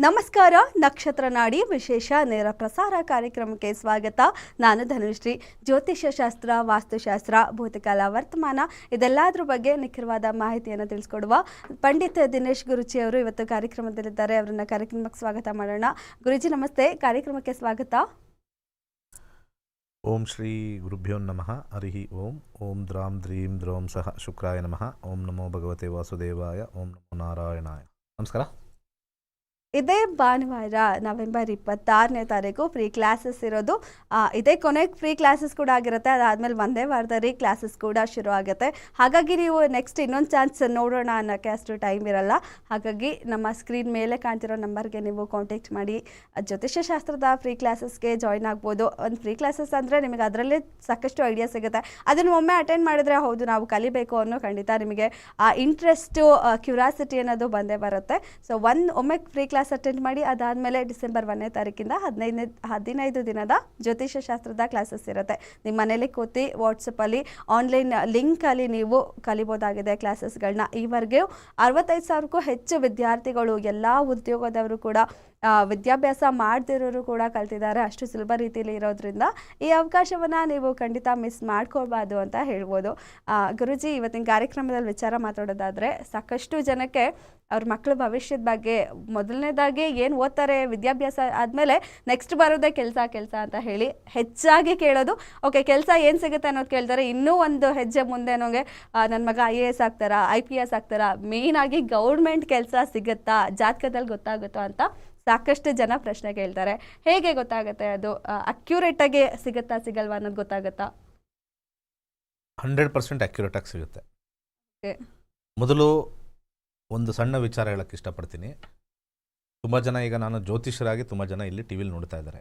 ನಮಸ್ಕಾರ, ನಕ್ಷತ್ರ ನಾಡಿ ವಿಶೇಷ ನೇರ ಪ್ರಸಾರ ಕಾರ್ಯಕ್ರಮಕ್ಕೆ ಸ್ವಾಗತ. ನಾನು ಧನುಶ್ರೀ, ಜ್ಯೋತಿಷ್ಯ ಶಾಸ್ತ್ರ, ವಾಸ್ತುಶಾಸ್ತ್ರ ಭೂತಕಾಲ ವರ್ತಮಾನ ಇದೆಲ್ಲದರ ಬಗ್ಗೆ ನಿಖರವಾದ ಮಾಹಿತಿಯನ್ನು ತಿಳಿಸ್ಕೊಡುವ ಪಂಡಿತ್ ದಿನೇಶ್ ಗುರುಜಿ ಅವರು ಇವತ್ತು ಕಾರ್ಯಕ್ರಮದಲ್ಲಿದ್ದಾರೆ. ಅವರನ್ನು ಕಾರ್ಯಕ್ರಮಕ್ಕೆ ಸ್ವಾಗತ ಮಾಡೋಣ. ಗುರುಜಿ, ನಮಸ್ತೆ. ಕಾರ್ಯಕ್ರಮಕ್ಕೆ ಸ್ವಾಗತ. ಓಂ ಶ್ರೀ ಗುರುಭ್ಯೋ ನಮಃ. ಹರಿ ಓಂ. ಓಂ ದ್ರಾಂ ದ್ರೀಂ ದ್ರೋಂ ಸಹ. ಶುಕ್ರಾಯ ನಮಃ. ಓಂ ನಮೋ ಭಗವತೆ ವಾಸುದೇವಾಯ. ಓಂ ನಮೋ ನಾರಾಯಣಾಯ. ನಮಸ್ಕಾರ. ಇದೇ ಭಾನುವಾರ ನವೆಂಬರ್ ಇಪ್ಪತ್ತಾರನೇ ತಾರೀಕು ಫ್ರೀ ಕ್ಲಾಸಸ್ ಇರೋದು. ಇದೇ ಕೊನೆಗೆ ಫ್ರೀ ಕ್ಲಾಸಸ್ ಕೂಡ ಆಗಿರುತ್ತೆ. ಅದಾದಮೇಲೆ ಒಂದೇ ವಾರದಲ್ಲಿ ಕ್ಲಾಸಸ್ ಕೂಡ ಶುರು ಆಗುತ್ತೆ. ಹಾಗಾಗಿ ನೀವು ನೆಕ್ಸ್ಟ್ ಇನ್ನೊಂದು ಚಾನ್ಸ್ ನೋಡೋಣ ಅನ್ನೋಕ್ಕೆ ಅಷ್ಟು ಟೈಮ್ ಇರಲ್ಲ. ಹಾಗಾಗಿ ನಮ್ಮ ಸ್ಕ್ರೀನ್ ಮೇಲೆ ಕಾಣ್ತಿರೋ ನಂಬರ್ಗೆ ನೀವು ಕಾಂಟ್ಯಾಕ್ಟ್ ಮಾಡಿ. ಜ್ಯೋತಿಷ್ಯಶಾಸ್ತ್ರದ ಜ್ಯೋತಿಷ್ಯ ಶಾಸ್ತ್ರದ ಫ್ರೀ ಕ್ಲಾಸಸ್ಗೆ ಜಾಯ್ನ್ ಆಗ್ಬೋದು. ಒಂದು ಫ್ರೀ ಕ್ಲಾಸಸ್ ಅಂದರೆ ನಿಮಗೆ ಅದರಲ್ಲೇ ಸಾಕಷ್ಟು ಐಡಿಯಾ ಸಿಗುತ್ತೆ. ಅದನ್ನು ಒಮ್ಮೆ ಅಟೆಂಡ್ ಮಾಡಿದರೆ ಹೌದು, ನಾವು ಕಲಿಬೇಕು ಅನ್ನೋ ಖಂಡಿತ ನಿಮಗೆ, ಆ ಇಂಟ್ರೆಸ್ಟು ಕ್ಯೂರಾಸಿಟಿ ಅನ್ನೋದು ಬಂದೇ ಬರುತ್ತೆ. ಸೊ ಒಂದು ಒಮ್ಮೆ ಫ್ರೀ ಕ್ಲಾಸ್ ಅಟೆಂಡ್ ಮಾಡಿ ಅದಾದಮೇಲೆ ಡಿಸೆಂಬರ್ ಒಂದನೇ ತಾರೀಕಿಂದ ಹದಿನೈದನೇ, ಹದಿನೈದು ದಿನದ ಜ್ಯೋತಿಷ್ಯ ಶಾಸ್ತ್ರದ ಕ್ಲಾಸಸ್ ಇರುತ್ತೆ. ನಿಮ್ಮ ಮನೇಲಿ ಕೂತಿ ವಾಟ್ಸಪ್ಪಲ್ಲಿ ಆನ್ಲೈನ್ ಲಿಂಕಲ್ಲಿ ನೀವು ಕಲಿಬೋದಾಗಿದೆ ಕ್ಲಾಸಸ್ಗಳನ್ನ ಈವರೆಗೂ ಅರವತ್ತೈದು ಸಾವಿರಕ್ಕೂ ಹೆಚ್ಚು ವಿದ್ಯಾರ್ಥಿಗಳು, ಎಲ್ಲ ಉದ್ಯೋಗದವರು ಕೂಡ ವಿದ್ಯಾಭ್ಯಾಸ ಮಾಡ್ತಿರೋರು ಕೂಡ ಕಲ್ತಿದ್ದಾರೆ. ಅಷ್ಟು ಸುಲಭ ರೀತಿಯಲ್ಲಿ ಇರೋದ್ರಿಂದ ಈ ಅವಕಾಶವನ್ನು ನೀವು ಖಂಡಿತ ಮಿಸ್ ಮಾಡ್ಕೋಬಾರ್ದು ಅಂತ ಹೇಳ್ಬೋದು. ಗುರುಜಿ, ಇವತ್ತಿನ ಕಾರ್ಯಕ್ರಮದಲ್ಲಿ ವಿಚಾರ ಮಾತಾಡೋದಾದರೆ ಸಾಕಷ್ಟು ಜನಕ್ಕೆ ಅವ್ರ ಮಕ್ಕಳ ಭವಿಷ್ಯದ ಬಗ್ಗೆ ಮೊದಲನೇದಾಗಿ ಏನು ಓದ್ತಾರೆ, ವಿದ್ಯಾಭ್ಯಾಸ ಆದಮೇಲೆ ನೆಕ್ಸ್ಟ್ ಬರೋದೇ ಕೆಲಸ ಕೆಲಸ ಅಂತ ಹೇಳಿ ಹೆಚ್ಚಾಗಿ ಕೇಳೋದು. ಓಕೆ ಕೆಲಸ ಏನು ಸಿಗುತ್ತೆ ಅನ್ನೋದು ಕೇಳ್ತಾರೆ. ಇನ್ನೂ ಒಂದು ಹೆಜ್ಜೆ ಮುಂದೆ ನನಗೆ ನನ್ನ ಮಗ ಐ ಎ ಎಸ್ ಆಗ್ತಾರಾ ಐ ಪಿ ಎಸ್ ಆಗ್ತಾರಾ ಮೇಯ್ನಾಗಿ ಗೌರ್ಮೆಂಟ್ ಕೆಲಸ ಸಿಗುತ್ತಾ, ಜಾತಕದಲ್ಲಿ ಗೊತ್ತಾಗುತ್ತೋ ಅಂತ ಸಾಕಷ್ಟು ಜನ ಪ್ರಶ್ನೆ ಕೇಳ್ತಾರೆ. ಹೇಗೆ ಗೊತ್ತಾಗುತ್ತೆ ಅದು? ಅಕ್ಯುರೇಟ್ ಆಗಿ ಸಿಗುತ್ತಾ ಸಿಗಲ್ವಾ ಅನ್ನೋದು ಗೊತ್ತಾಗುತ್ತಾ? ಹಂಡ್ರೆಡ್ ಪರ್ಸೆಂಟ್ ಆಗಿ ಸಿಗುತ್ತೆ. ಮೊದಲು ಒಂದು ಸಣ್ಣ ವಿಚಾರ ಹೇಳಕ್ಕೆ ಇಷ್ಟಪಡ್ತೀನಿ. ತುಂಬ ಜನ ಈಗ ನಾನು ಜ್ಯೋತಿಷರಾಗಿ ತುಂಬ ಜನ ಇಲ್ಲಿ ಟಿ ವಿಲಿ ನೋಡ್ತಾ ಇದ್ದಾರೆ.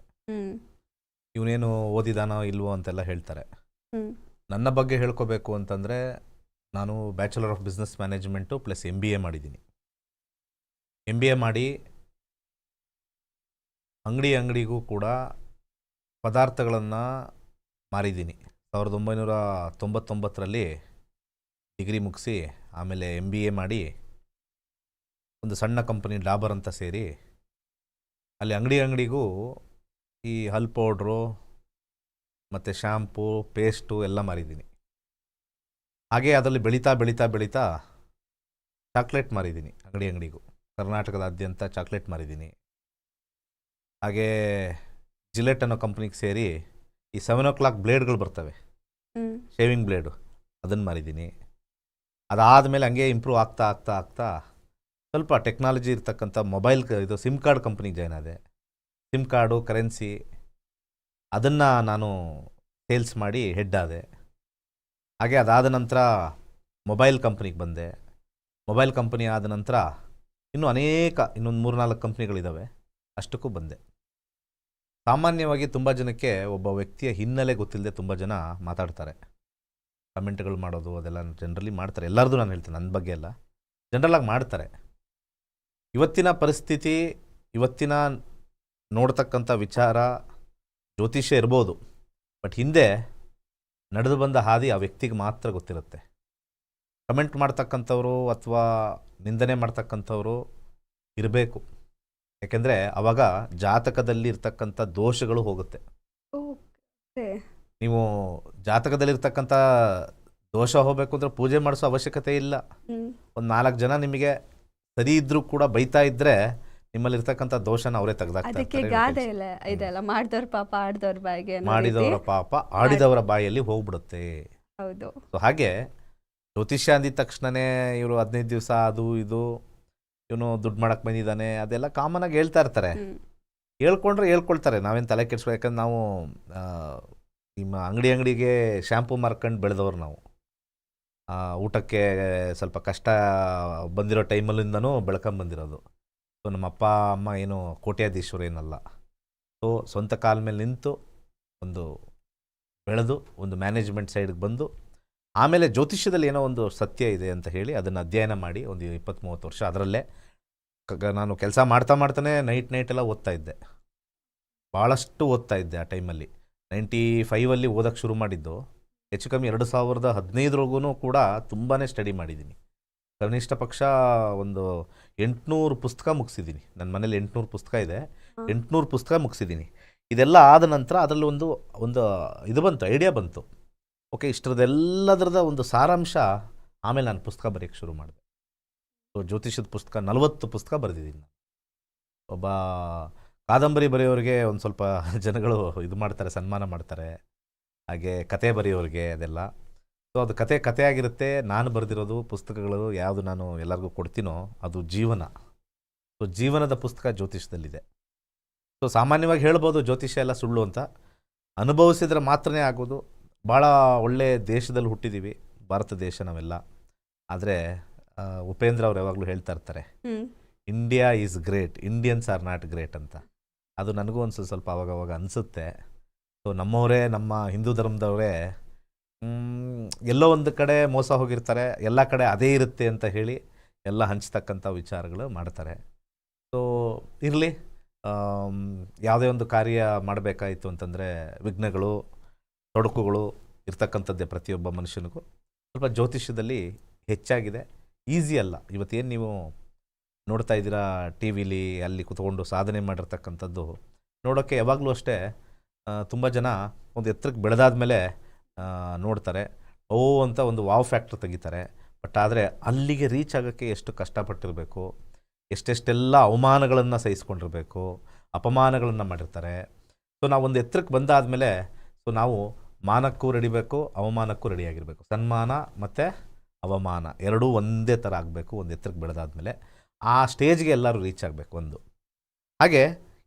ಇವನೇನು ಓದಿದಾನೋ ಇಲ್ವೋ ಅಂತೆಲ್ಲ ಹೇಳ್ತಾರೆ. ನನ್ನ ಬಗ್ಗೆ ಹೇಳ್ಕೋಬೇಕು ಅಂತಂದರೆ ನಾನು bachelor of business management plus M B A ಮಾಡಿದ್ದೀನಿ. ಎಂ ಬಿ ಎ ಮಾಡಿ ಅಂಗಡಿ ಅಂಗಡಿಗೂ ಕೂಡ ಪದಾರ್ಥಗಳನ್ನು ಮಾರಿದ್ದೀನಿ. ಸಾವಿರದ ಒಂಬೈನೂರ ತೊಂಬತ್ತೊಂಬತ್ತರಲ್ಲಿ ಡಿಗ್ರಿ ಮುಗಿಸಿ ಆಮೇಲೆ ಎಂ ಬಿ ಎ ಮಾಡಿ ಒಂದು ಸಣ್ಣ ಕಂಪನಿ ಡಾಬರ್ ಅಂತ ಸೇರಿ ಅಲ್ಲಿ ಅಂಗಡಿ ಅಂಗಡಿಗೂ ಈ ಹಲ್ ಪೌಡ್ರು ಮತ್ತು ಶ್ಯಾಂಪು, ಪೇಸ್ಟು ಎಲ್ಲ ಮಾರಿದ್ದೀನಿ. ಹಾಗೆ ಅದರಲ್ಲಿ ಬೆಳೀತಾ ಬೆಳೀತಾ ಬೆಳೀತಾ ಚಾಕ್ಲೇಟ್ ಮಾರಿದ್ದೀನಿ ಅಂಗಡಿ ಅಂಗಡಿಗೂ. ಕರ್ನಾಟಕದಾದ್ಯಂತ ಚಾಕ್ಲೇಟ್ ಮಾರಿದ್ದೀನಿ. ಹಾಗೆ ಜಿಲೆಟ್ ಅನ್ನೋ ಕಂಪ್ನಿಗೆ ಸೇರಿ ಈ ಸೆವೆನ್ ಓ ಕ್ಲಾಕ್ ಬ್ಲೇಡ್ಗಳು ಬರ್ತವೆ ಶೇವಿಂಗ್ ಬ್ಲೇಡು ಅದನ್ನು ಮಾರಿದ್ದೀನಿ ಅದಾದಮೇಲೆ ಹಂಗೆ ಇಂಪ್ರೂವ್ ಆಗ್ತಾ ಆಗ್ತಾ ಆಗ್ತಾ ಸ್ವಲ್ಪ ಟೆಕ್ನಾಲಜಿ ಇರ್ತಕ್ಕಂಥ ಮೊಬೈಲ್ ಇದು ಸಿಮ್ ಕಾರ್ಡ್ ಕಂಪ್ನಿಗೆ ಜಾಯ್ನ್ ಆದೆ. ಸಿಮ್ ಕಾರ್ಡು ಕರೆನ್ಸಿ ಅದನ್ನು ನಾನು ಸೇಲ್ಸ್ ಮಾಡಿ ಹೆಡ್ ಆದೆ. ಹಾಗೆ ಅದಾದ ನಂತರ ಮೊಬೈಲ್ ಕಂಪ್ನಿಗೆ ಬಂದೆ. ಮೊಬೈಲ್ ಕಂಪ್ನಿ ಆದ ನಂತರ ಇನ್ನೂ ಅನೇಕ ಇನ್ನೊಂದು ಮೂರು ನಾಲ್ಕು ಕಂಪ್ನಿಗಳಿದ್ದಾವೆ ಅಷ್ಟಕ್ಕೂ ಬಂದೆ. ಸಾಮಾನ್ಯವಾಗಿ ತುಂಬ ಜನಕ್ಕೆ ಒಬ್ಬ ವ್ಯಕ್ತಿಯ ಹಿನ್ನೆಲೆ ಗೊತ್ತಿಲ್ಲದೆ ತುಂಬ ಜನ ಮಾತಾಡ್ತಾರೆ. ಕಮೆಂಟ್ಗಳು ಮಾಡೋದು ಅದೆಲ್ಲ ಜನರಲಿ ಮಾಡ್ತಾರೆ. ಎಲ್ಲರದು ನಾನು ಹೇಳ್ತೀನಿ ನನ್ನ ಬಗ್ಗೆ ಎಲ್ಲ ಜನರಲಾಗಿ ಮಾಡ್ತಾರೆ. ಇವತ್ತಿನ ಪರಿಸ್ಥಿತಿ, ಇವತ್ತಿನ ನೋಡ್ತಕ್ಕಂಥ ವಿಚಾರ ಜ್ಯೋತಿಷ್ಯ ಇರ್ಬೋದು. ಬಟ್ ಹಿಂದೆ ನಡೆದು ಬಂದ ಹಾದಿ ಆ ವ್ಯಕ್ತಿಗೆ ಮಾತ್ರ ಗೊತ್ತಿರುತ್ತೆ. ಕಮೆಂಟ್ ಮಾಡ್ತಕ್ಕಂಥವ್ರು ಅಥವಾ ನಿಂದನೆ ಮಾಡ್ತಕ್ಕಂಥವ್ರು ಇರಬೇಕು. ಯಾಕೆಂದರೆ ಅವಾಗ ಜಾತಕದಲ್ಲಿ ಇರ್ತಕ್ಕಂಥ ದೋಷಗಳು ಹೋಗುತ್ತೆ. ನೀವು ನೀವು ಜಾತಕದಲ್ಲಿರ್ತಕ್ಕಂಥ ದೋಷ ಹೋಗಬೇಕು ಅಂದ್ರೆ ಪೂಜೆ ಮಾಡಿಸೋ ಅವಶ್ಯಕತೆ ಇಲ್ಲ. ಒಂದ್ ನಾಲ್ಕು ಜನ ನಿಮಗೆ ಸರಿ ಇದ್ರೂ ಕೂಡ ಬೈತಾ ಇದ್ರೆ ನಿಮ್ಮಲ್ಲಿ ಇರ್ತಕ್ಕಂಥ ದೋಷನ ಅವರೇ ತೆಗೆದಾಕ್ತಾರೆ ಮಾಡಿದವ್ರ ಪಾಪ ಆಡ್ದವ್ರ ಬಾಯಿಗೆ ಮಾಡಿದವರ ಪಾಪ ಆಡಿದವರ ಬಾಯಲ್ಲಿ ಹೋಗ್ಬಿಡುತ್ತೆ. ಹೌದು. ಹಾಗೆ ಜ್ಯೋತಿಷ್ಯ ಅಂದಿದ ತಕ್ಷಣನೇ ಇವರು ಹದಿನೈದು ದಿವಸ ಅದು ಇದು ಇವನು ದುಡ್ಡು ಮಾಡಕ್ಕೆ ಬಂದಿದ್ದಾನೆ ಅದೆಲ್ಲ ಕಾಮನ್ ಆಗಿ ಹೇಳ್ತಾ ಇರ್ತಾರೆ. ಹೇಳ್ಕೊಂಡ್ರೆ ಹೇಳ್ಕೊಳ್ತಾರೆ ನಾವೇನು ತಲೆ ಕೆಡಿಸ್ಕೊ ಯಾಕಂದ್ರೆ ನಾವು ನಿಮ್ಮ ಅಂಗಡಿ ಅಂಗಡಿಗೆ ಶ್ಯಾಂಪು ಮಾರ್ಕೊಂಡು ಬೆಳೆದವ್ರು ನಾವು. ಊಟಕ್ಕೆ ಸ್ವಲ್ಪ ಕಷ್ಟ ಬಂದಿರೋ ಟೈಮಲ್ಲಿಂದನೂ ಬೆಳ್ಕೊಂಬಂದಿರೋದು ಸೊ ನಮ್ಮ ಅಪ್ಪ ಅಮ್ಮ ಏನು ಕೋಟ್ಯಾಧೀಶ್ವರ ಏನಲ್ಲ. ಸೊ ಸ್ವಂತ ಕಾಲ ಮೇಲೆ ನಿಂತು ಒಂದು ಬೆಳೆದು ಒಂದು ಮ್ಯಾನೇಜ್ಮೆಂಟ್ ಸೈಡ್ಗೆ ಬಂದು ಆಮೇಲೆ ಜ್ಯೋತಿಷ್ಯದಲ್ಲಿ ಏನೋ ಒಂದು ಸತ್ಯ ಇದೆ ಅಂತ ಹೇಳಿ ಅದನ್ನು ಅಧ್ಯಯನ ಮಾಡಿ ಒಂದು ಇಪ್ಪತ್ತ್ ಮೂವತ್ತು ವರ್ಷ ಅದರಲ್ಲೇ ನಾನು ಕೆಲಸ ಮಾಡ್ತಾ ಮಾಡ್ತಾನೆ ನೈಟ್ ನೈಟ್ ಎಲ್ಲ ಓದ್ತಾ ಇದ್ದೆ. ಭಾಳಷ್ಟು ಓದ್ತಾ ಇದ್ದೆ ಆ ಟೈಮಲ್ಲಿ ನೈಂಟಿ ಫೈವಲ್ಲಿ ಓದೋಕ್ಕೆ ಶುರು ಮಾಡಿದ್ದು. ಹೆಚ್ಚು ಕಮ್ಮಿ ಎರಡು ಸಾವಿರದ ಹದಿನೈದರವರೆಗೂ ಕೂಡ ತುಂಬಾ ಸ್ಟಡಿ ಮಾಡಿದ್ದೀನಿ. ಕನಿಷ್ಠ ಪಕ್ಷ ಒಂದು ಎಂಟುನೂರು ಪುಸ್ತಕ ಮುಗಿಸಿದ್ದೀನಿ. ನನ್ನ ಮನೇಲಿ ಎಂಟುನೂರು ಪುಸ್ತಕ ಇದೆ. ಎಂಟುನೂರು ಪುಸ್ತಕ ಮುಗಿಸಿದ್ದೀನಿ. ಇದೆಲ್ಲ ಆದ ನಂತರ ಅದರಲ್ಲಿ ಒಂದು ಒಂದು ಇದು ಬಂತು ಐಡಿಯಾ ಬಂತು. ಓಕೆ ಇಷ್ಟರದೆಲ್ಲದರದ ಒಂದು ಸಾರಾಂಶ ಆಮೇಲೆ ನಾನು ಪುಸ್ತಕ ಬರೆಯೋಕ್ಕೆ ಶುರು ಮಾಡಿದೆ. ಸೊ ಜ್ಯೋತಿಷದ ಪುಸ್ತಕ, ನಲವತ್ತು ಪುಸ್ತಕ ಬರೆದಿದ್ದೀನಿ ನಾನು. ಒಬ್ಬ ಕಾದಂಬರಿ ಬರೆಯೋರಿಗೆ ಒಂದು ಸ್ವಲ್ಪ ಜನಗಳು ಇದು ಮಾಡ್ತಾರೆ, ಸನ್ಮಾನ ಮಾಡ್ತಾರೆ. ಹಾಗೆ ಕತೆ ಬರೆಯೋರಿಗೆ ಅದೆಲ್ಲ. ಸೊ, ಅದು ಕತೆ ಆಗಿರುತ್ತೆ ನಾನು ಬರೆದಿರೋದು, ಪುಸ್ತಕಗಳು ಯಾವುದು ನಾನು ಎಲ್ಲರಿಗೂ ಕೊಡ್ತೀನೋ ಅದು ಜೀವನ. ಸೊ, ಜೀವನದ ಪುಸ್ತಕ ಜ್ಯೋತಿಷದಲ್ಲಿದೆ ಸೊ, ಸಾಮಾನ್ಯವಾಗಿ ಹೇಳ್ಬೋದು, ಜ್ಯೋತಿಷ್ಯ ಎಲ್ಲ ಸುಳ್ಳು ಅಂತ. ಅನುಭವಿಸಿದ್ರೆ ಮಾತ್ರನೇ ಆಗೋದು. ಭಾಳ ಒಳ್ಳೆ ದೇಶದಲ್ಲಿ ಹುಟ್ಟಿದ್ದೀವಿ ಭಾರತ ದೇಶ ನಾವೆಲ್ಲ. ಆದರೆ ಉಪೇಂದ್ರ ಅವ್ರು ಯಾವಾಗಲೂ ಹೇಳ್ತಾ ಇರ್ತಾರೆ India is great Indians are not great ಅಂತ. ಅದು ನನಗೂ ಒಂದು ಸ್ವಲ್ಪ ಅವಾಗ ಅವಾಗ ಅನಿಸುತ್ತೆ. ಸೊ ನಮ್ಮವರೇ ನಮ್ಮ ಹಿಂದೂ ಧರ್ಮದವರೇ ಎಲ್ಲೋ ಒಂದು ಕಡೆ ಮೋಸ ಹೋಗಿರ್ತಾರೆ ಎಲ್ಲ ಕಡೆ ಅದೇ ಇರುತ್ತೆ ಅಂತ ಹೇಳಿ ಎಲ್ಲ ಹಂಚ್ತಕ್ಕಂಥ ವಿಚಾರಗಳು ಮಾಡ್ತಾರೆ. ಸೊ ಇರಲಿ ಯಾವುದೇ ಒಂದು ಕಾರ್ಯ ಮಾಡಬೇಕಾಯಿತು ಅಂತಂದರೆ ವಿಘ್ನಗಳು ತೊಡಕುಗಳು ಇರ್ತಕ್ಕಂಥದ್ದೇ ಪ್ರತಿಯೊಬ್ಬ ಮನುಷ್ಯನಿಗೂ. ಸ್ವಲ್ಪ ಜ್ಯೋತಿಷ್ಯದಲ್ಲಿ ಹೆಚ್ಚಾಗಿದೆ. ಈಸಿ ಅಲ್ಲ. ಇವತ್ತೇನು ನೀವು ನೋಡ್ತಾ ಇದ್ದೀರಾ ಟಿ ವಿಲಿ, ಅಲ್ಲಿ ಕುತ್ಕೊಂಡು ಸಾಧನೆ ಮಾಡಿರ್ತಕ್ಕಂಥದ್ದು ನೋಡೋಕ್ಕೆ ಯಾವಾಗಲೂ ಅಷ್ಟೇ ತುಂಬ ಜನ ಒಂದು ಎತ್ತರಕ್ಕೆ ಬೆಳೆದಾದ ಮೇಲೆ ನೋಡ್ತಾರೆ. ಓ ಅಂತ ಒಂದು ವಾವ್ ಫ್ಯಾಕ್ಟ್ರ್ ತೆಗಿತಾರೆ. ಬಟ್ ಆದರೆ ಅಲ್ಲಿಗೆ ರೀಚ್ ಆಗೋಕ್ಕೆ ಎಷ್ಟು ಕಷ್ಟಪಟ್ಟಿರಬೇಕು, ಎಷ್ಟೆಷ್ಟೆಲ್ಲ ಅವಮಾನಗಳನ್ನು ಸಹಿಸ್ಕೊಂಡಿರಬೇಕು, ಅಪಮಾನಗಳನ್ನು ಮಾಡಿರ್ತಾರೆ. ಸೊ ನಾವು ಒಂದು ಎತ್ತರಕ್ಕೆ ಬಂದಾದಮೇಲೆ ಸೊ ನಾವು ಮಾನಕ್ಕೂ ರೆಡಿಬೇಕು ಅವಮಾನಕ್ಕೂ ರೆಡಿಯಾಗಿರಬೇಕು ಸನ್ಮಾನ ಮತ್ತು ಅವಮಾನ ಎರಡೂ ಒಂದೇ ಥರ ಆಗಬೇಕು, ಒಂದು ಎತ್ತರಕ್ಕೆ ಬೆಳೆದಾದ್ಮೇಲೆ ಆ ಸ್ಟೇಜ್ಗೆ ಎಲ್ಲರೂ ರೀಚ್ ಆಗಬೇಕು ಒಂದು. ಹಾಗೆ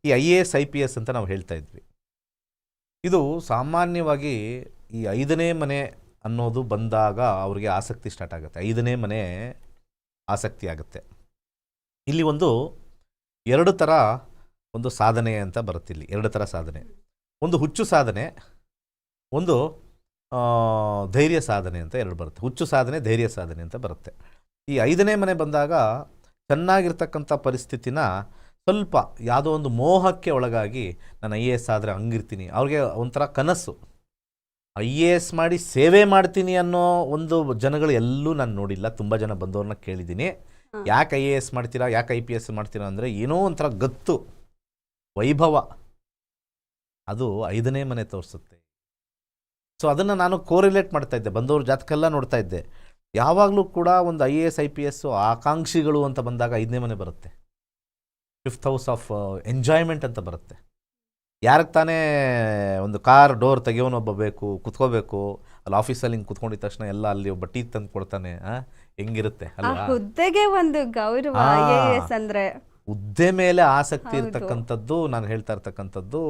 ಈ I A S, I P S ಅಂತ ನಾವು ಹೇಳ್ತಾ ಇದ್ವಿ. ಇದು ಸಾಮಾನ್ಯವಾಗಿ ಈ ಐದನೇ ಮನೆ ಅನ್ನೋದು ಬಂದಾಗ ಅವರಿಗೆ ಆಸಕ್ತಿ ಸ್ಟಾರ್ಟ್ ಆಗುತ್ತೆ. ಐದನೇ ಮನೆ ಆಸಕ್ತಿ ಆಗುತ್ತೆ. ಇಲ್ಲಿ ಒಂದು ಎರಡು ಥರ ಒಂದು ಸಾಧನೆ ಅಂತ ಬರುತ್ತೆ ಇಲ್ಲಿ ಎರಡು ಥರ ಸಾಧನೆ. ಒಂದು ಹುಚ್ಚು ಸಾಧನೆ ಒಂದು ಧೈರ್ಯ ಸಾಧನೆ ಅಂತ ಎರಡು ಬರುತ್ತೆ. ಹುಚ್ಚು ಸಾಧನೆ ಧೈರ್ಯ ಸಾಧನೆ ಅಂತ ಬರುತ್ತೆ. ಈ ಐದನೇ ಮನೆ ಬಂದಾಗ ಚೆನ್ನಾಗಿರ್ತಕ್ಕಂಥ ಪರಿಸ್ಥಿತಿನ ಸ್ವಲ್ಪ ಯಾವುದೋ ಒಂದು ಮೋಹಕ್ಕೆ ಒಳಗಾಗಿ ನಾನು ಐ ಎ ಎಸ್ ಆದರೆ ಹಂಗಿರ್ತೀನಿ. ಅವ್ರಿಗೆ ಒಂಥರ ಕನಸು. ಐ ಎ ಎಸ್ ಮಾಡಿ ಸೇವೆ ಮಾಡ್ತೀನಿ ಅನ್ನೋ ಒಂದು ಜನಗಳು ಎಲ್ಲೂ ನಾನು ನೋಡಿಲ್ಲ. ತುಂಬ ಜನ ಬಂದವ್ರನ್ನ ಕೇಳಿದ್ದೀನಿ. ಯಾಕೆ ಐ ಎ ಎಸ್ ಮಾಡ್ತೀರಾ? ಯಾಕೆ ಐ ಪಿ ಎಸ್ ಮಾಡ್ತೀರಾ ಅಂದರೆ ಏನೋ ಒಂಥರ ಗತ್ತು ವೈಭವ. ಅದು ಐದನೇ ಮನೆ ತೋರಿಸುತ್ತೆ. ಸೊ ಅದನ್ನು ನಾನು ಕೋರಿಲೇಟ್ ಮಾಡ್ತಾ ಇದ್ದೆ. ಬಂದವ್ರ ಜಾತಕೆಲ್ಲ ನೋಡ್ತಾ ಇದ್ದೆ. ಯಾವಾಗಲೂ ಕೂಡ ಒಂದು I A S I P S ಆಕಾಂಕ್ಷಿಗಳು ಅಂತ ಬಂದಾಗ ಐದನೇ ಮನೆ ಬರುತ್ತೆ. ಫಿಫ್ತ್ ಹೌಸ್ ಆಫ್ ಎಂಜಾಯ್ಮೆಂಟ್ ಅಂತ ಬರುತ್ತೆ. ಯಾರಿಗೆ ತಾನೇ ಒಂದು ಕಾರ್ ಡೋರ್ ತೆಗಿಯೋನೊಬ್ಬ ಬೇಕು ಕುತ್ಕೋಬೇಕು ಅಲ್ಲಿ ಆಫೀಸಲ್ಲಿ ಹಿಂಗೆ ಕುತ್ಕೊಂಡಿದ ತಕ್ಷಣ ಎಲ್ಲ ಅಲ್ಲಿ ಒಬ್ಬ ಟೀ ತಂದು ಕೊಡ್ತಾನೆ ಹೆಂಗಿರುತ್ತೆ ಹುದ್ದೆಗೆ ಒಂದು ಗೌರವ ಅಂದ್ರೆ. ಹುದ್ದೆ ಮೇಲೆ ಆಸಕ್ತಿ. ಇರ್ತಕ್ಕಂಥದ್ದು ನಾನು ಹೇಳ್ತಾ ಇರ್ತಕ್ಕಂಥದ್ದು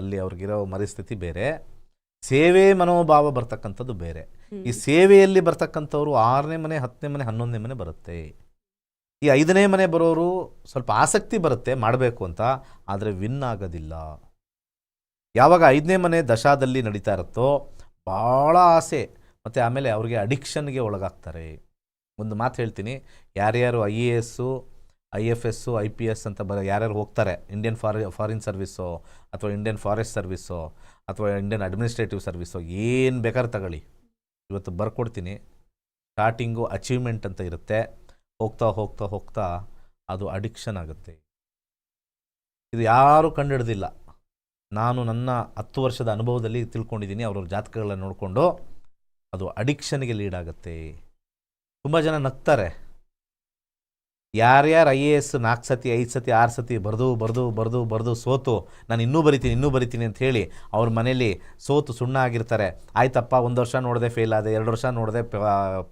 ಅಲ್ಲಿ ಅವ್ರಿಗಿರೋ ಪರಿಸ್ಥಿತಿ ಬೇರೆ. ಸೇವೆ ಮನೋಭಾವ ಬರ್ತಕ್ಕಂಥದ್ದು ಬೇರೆ. ಈ ಸೇವೆಯಲ್ಲಿ ಬರ್ತಕ್ಕಂಥವ್ರು ಆರನೇ ಮನೆ ಹತ್ತನೇ ಮನೆ ಹನ್ನೊಂದನೇ ಮನೆ ಬರುತ್ತೆ. ಈ ಐದನೇ ಮನೆ ಬರೋರು ಸ್ವಲ್ಪ ಆಸಕ್ತಿ ಬರುತ್ತೆ ಮಾಡಬೇಕು ಅಂತ ಆದರೆ ವಿನ್ ಆಗೋದಿಲ್ಲ. ಯಾವಾಗ ಐದನೇ ಮನೆ ದಶಾದಲ್ಲಿ ನಡೀತಾ ಇರುತ್ತೋ ಭಾಳ ಆಸೆ. ಮತ್ತು ಆಮೇಲೆ ಅವ್ರಿಗೆ ಅಡಿಕ್ಷನ್ಗೆ ಒಳಗಾಗ್ತಾರೆ. ಒಂದು ಮಾತು ಹೇಳ್ತೀನಿ. ಯಾರ್ಯಾರು I A S I F S I P S ಅಂತ ಬರ ಯಾರ್ಯಾರು ಹೋಗ್ತಾರೆ? ಇಂಡಿಯನ್ ಫಾರಿ ಫಾರಿನ್ ಸರ್ವಿಸ್ಸು ಅಥವಾ ಇಂಡಿಯನ್ ಫಾರೆಸ್ಟ್ ಸರ್ವಿಸ್ಸು ಅಥವಾ ಇಂಡಿಯನ್ ಅಡ್ಮಿನಿಸ್ಟ್ರೇಟಿವ್ ಸರ್ವಿಸ್ಸು ಏನು ಬೇಕಾದ್ರೆ ತಗೊಳ್ಳಿ. ಇವತ್ತು ಬರ್ಕೊಡ್ತೀನಿ. ಸ್ಟಾರ್ಟಿಂಗು ಅಚೀವ್ಮೆಂಟ್ ಅಂತ ಇರುತ್ತೆ. ಹೋಗ್ತಾ ಹೋಗ್ತಾ ಹೋಗ್ತಾ ಅದು ಅಡಿಕ್ಷನ್ ಆಗುತ್ತೆ. ಇದು ಯಾರೂ ಕಂಡುಹಿಡ್ದಿಲ್ಲ. ನಾನು ನನ್ನ ಹತ್ತು ವರ್ಷದ ಅನುಭವದಲ್ಲಿ ತಿಳ್ಕೊಂಡಿದ್ದೀನಿ, ಅವ್ರವ್ರ ಜಾತಕಗಳನ್ನ ನೋಡಿಕೊಂಡು ಅದು ಅಡಿಕ್ಷನ್ಗೆ ಲೀಡ್ ಆಗುತ್ತೆ. ತುಂಬ ಜನ ನಗ್ತಾರೆ. ಯಾರ್ಯಾರು ಐ ಎ ಎಸ್ ನಾಲ್ಕು ಸತಿ ಐದು ಸತಿ ಆರು ಸತಿ ಬರೆದು ಬರೆದು ಬರೆದು ಬರೆದು ಸೋತು ನಾನು ಇನ್ನೂ ಬರಿತೀನಿ ಇನ್ನೂ ಬರಿತೀನಿ ಅಂತ ಹೇಳಿ ಅವ್ರ ಮನೇಲಿ ಸೋತು ಸುಣ್ಣ ಆಗಿರ್ತಾರೆ ಆಯ್ತಪ್ಪ ಒಂದು ವರ್ಷ ನೋಡಿದೆ ಫೇಲ್ ಆದೆ ಎರಡು ವರ್ಷ ನೋಡಿದೆ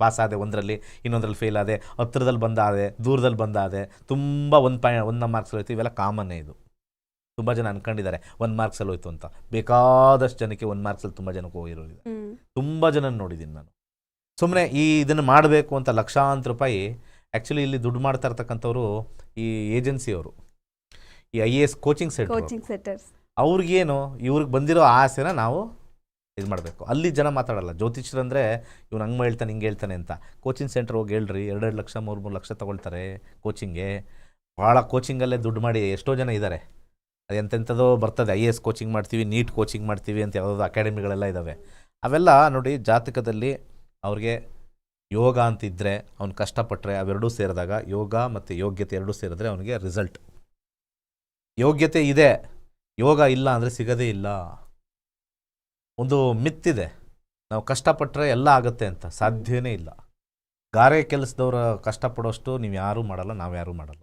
ಪಾಸ್ ಆದೆ ಒಂದರಲ್ಲಿ ಇನ್ನೊಂದರಲ್ಲಿ ಫೇಲ್ ಆದೆ ಹತ್ತಿರದಲ್ಲಿ ಬಂದಾದೆ ದೂರದಲ್ಲಿ ಬಂದಾದೆ ತುಂಬ ಒಂದು ಪಾಯಿಂಟ್ ಒಂದು ಮಾರ್ಕ್ಸ್ ಹೋಯ್ತು ಇವೆಲ್ಲ ಕಾಮನ್ನೇ ಇದು. ತುಂಬ ಜನ ಅನ್ಕೊಂಡಿದ್ದಾರೆ ಒಂದು ಮಾರ್ಕ್ಸಲ್ಲಿ ಹೋಯ್ತು ಅಂತ. ಬೇಕಾದಷ್ಟು ಜನಕ್ಕೆ ಒಂದು ಮಾರ್ಕ್ಸಲ್ಲಿ ತುಂಬ ಜನಕ್ಕೆ ಹೋಗಿರೋದಿದೆ ಇದೆ ತುಂಬ ಜನ ನೋಡಿದ್ದೀನಿ ನಾನು. ಸುಮ್ಮನೆ ಈ ಇದನ್ನು ಮಾಡಬೇಕು ಅಂತ ಲಕ್ಷಾಂತರ ರೂಪಾಯಿ ಆ್ಯಕ್ಚುಲಿ ಇಲ್ಲಿ ದುಡ್ಡು ಮಾಡ್ತಾ ಇರ್ತಕ್ಕಂಥವ್ರು ಈ ಏಜೆನ್ಸಿಯವರು ಈ I A S coaching centre coaching centres ಅವ್ರಿಗೇನು ಇವ್ರಿಗೆ ಬಂದಿರೋ ಆಸೆನ ನಾವು ಇದು ಮಾಡಬೇಕು. ಅಲ್ಲಿ ಜನ ಮಾತಾಡಲ್ಲ. ಜ್ಯೋತಿಷ್ಯರಂದರೆ ಇವ್ನು ಹಂಗೆ ಹೇಳ್ತಾನೆ ಹಿಂಗೆ ಹೇಳ್ತಾನೆ ಅಂತ. ಕೋಚಿಂಗ್ ಸೆಂಟರ್ ಹೋಗಿ ಹೇಳ್ರಿ ಎರಡೆರಡು ಲಕ್ಷ ಮೂರು ಮೂರು ಲಕ್ಷ ತೊಗೊಳ್ತಾರೆ ಕೋಚಿಂಗ್ಗೆ ಭಾಳ ಕೋಚಿಂಗಲ್ಲೇ ದುಡ್ಡು ಮಾಡಿ ಎಷ್ಟೋ ಜನ ಇದ್ದಾರೆ ಅದು ಎಂತೆಂಥದೋ ಬರ್ತದೆ. ಐ ಎ ಎಸ್ ಕೋಚಿಂಗ್ ಮಾಡ್ತೀವಿ ನೀಟ್ ಕೋಚಿಂಗ್ ಮಾಡ್ತೀವಿ ಅಂತ ಯಾವುದಾದ್ರು ಅಕಾಡೆಮಿಗಳೆಲ್ಲ ಇದ್ದಾವೆ ಅವೆಲ್ಲ ನೋಡಿ ಜಾತಕದಲ್ಲಿ ಅವ್ರಿಗೆ ಯೋಗ ಅಂತಿದ್ದರೆ ಅವ್ನು ಕಷ್ಟಪಟ್ಟರೆ ಅವೆರಡೂ ಸೇರಿದಾಗ ಯೋಗ ಮತ್ತು ಯೋಗ್ಯತೆ ಎರಡೂ ಸೇರಿದ್ರೆ ಅವನಿಗೆ ರಿಸಲ್ಟ್ ಯೋಗ್ಯತೆ ಇದೆ, ಯೋಗ ಇಲ್ಲ ಅಂದರೆ ಸಿಗದೇ ಇಲ್ಲ. ಒಂದು ಮಿತ್ತಿದೆ. ನಾವು ಕಷ್ಟಪಟ್ಟರೆ ಎಲ್ಲ ಆಗುತ್ತೆ ಅಂತ ಸಾಧ್ಯವೇ ಇಲ್ಲ. ಗಾರೆ ಕೆಲಸದವ್ರ ಕಷ್ಟಪಡೋಷ್ಟು ನೀವು ಯಾರೂ ಮಾಡಲ್ಲ, ನಾವು ಯಾರೂ ಮಾಡಲ್ಲ.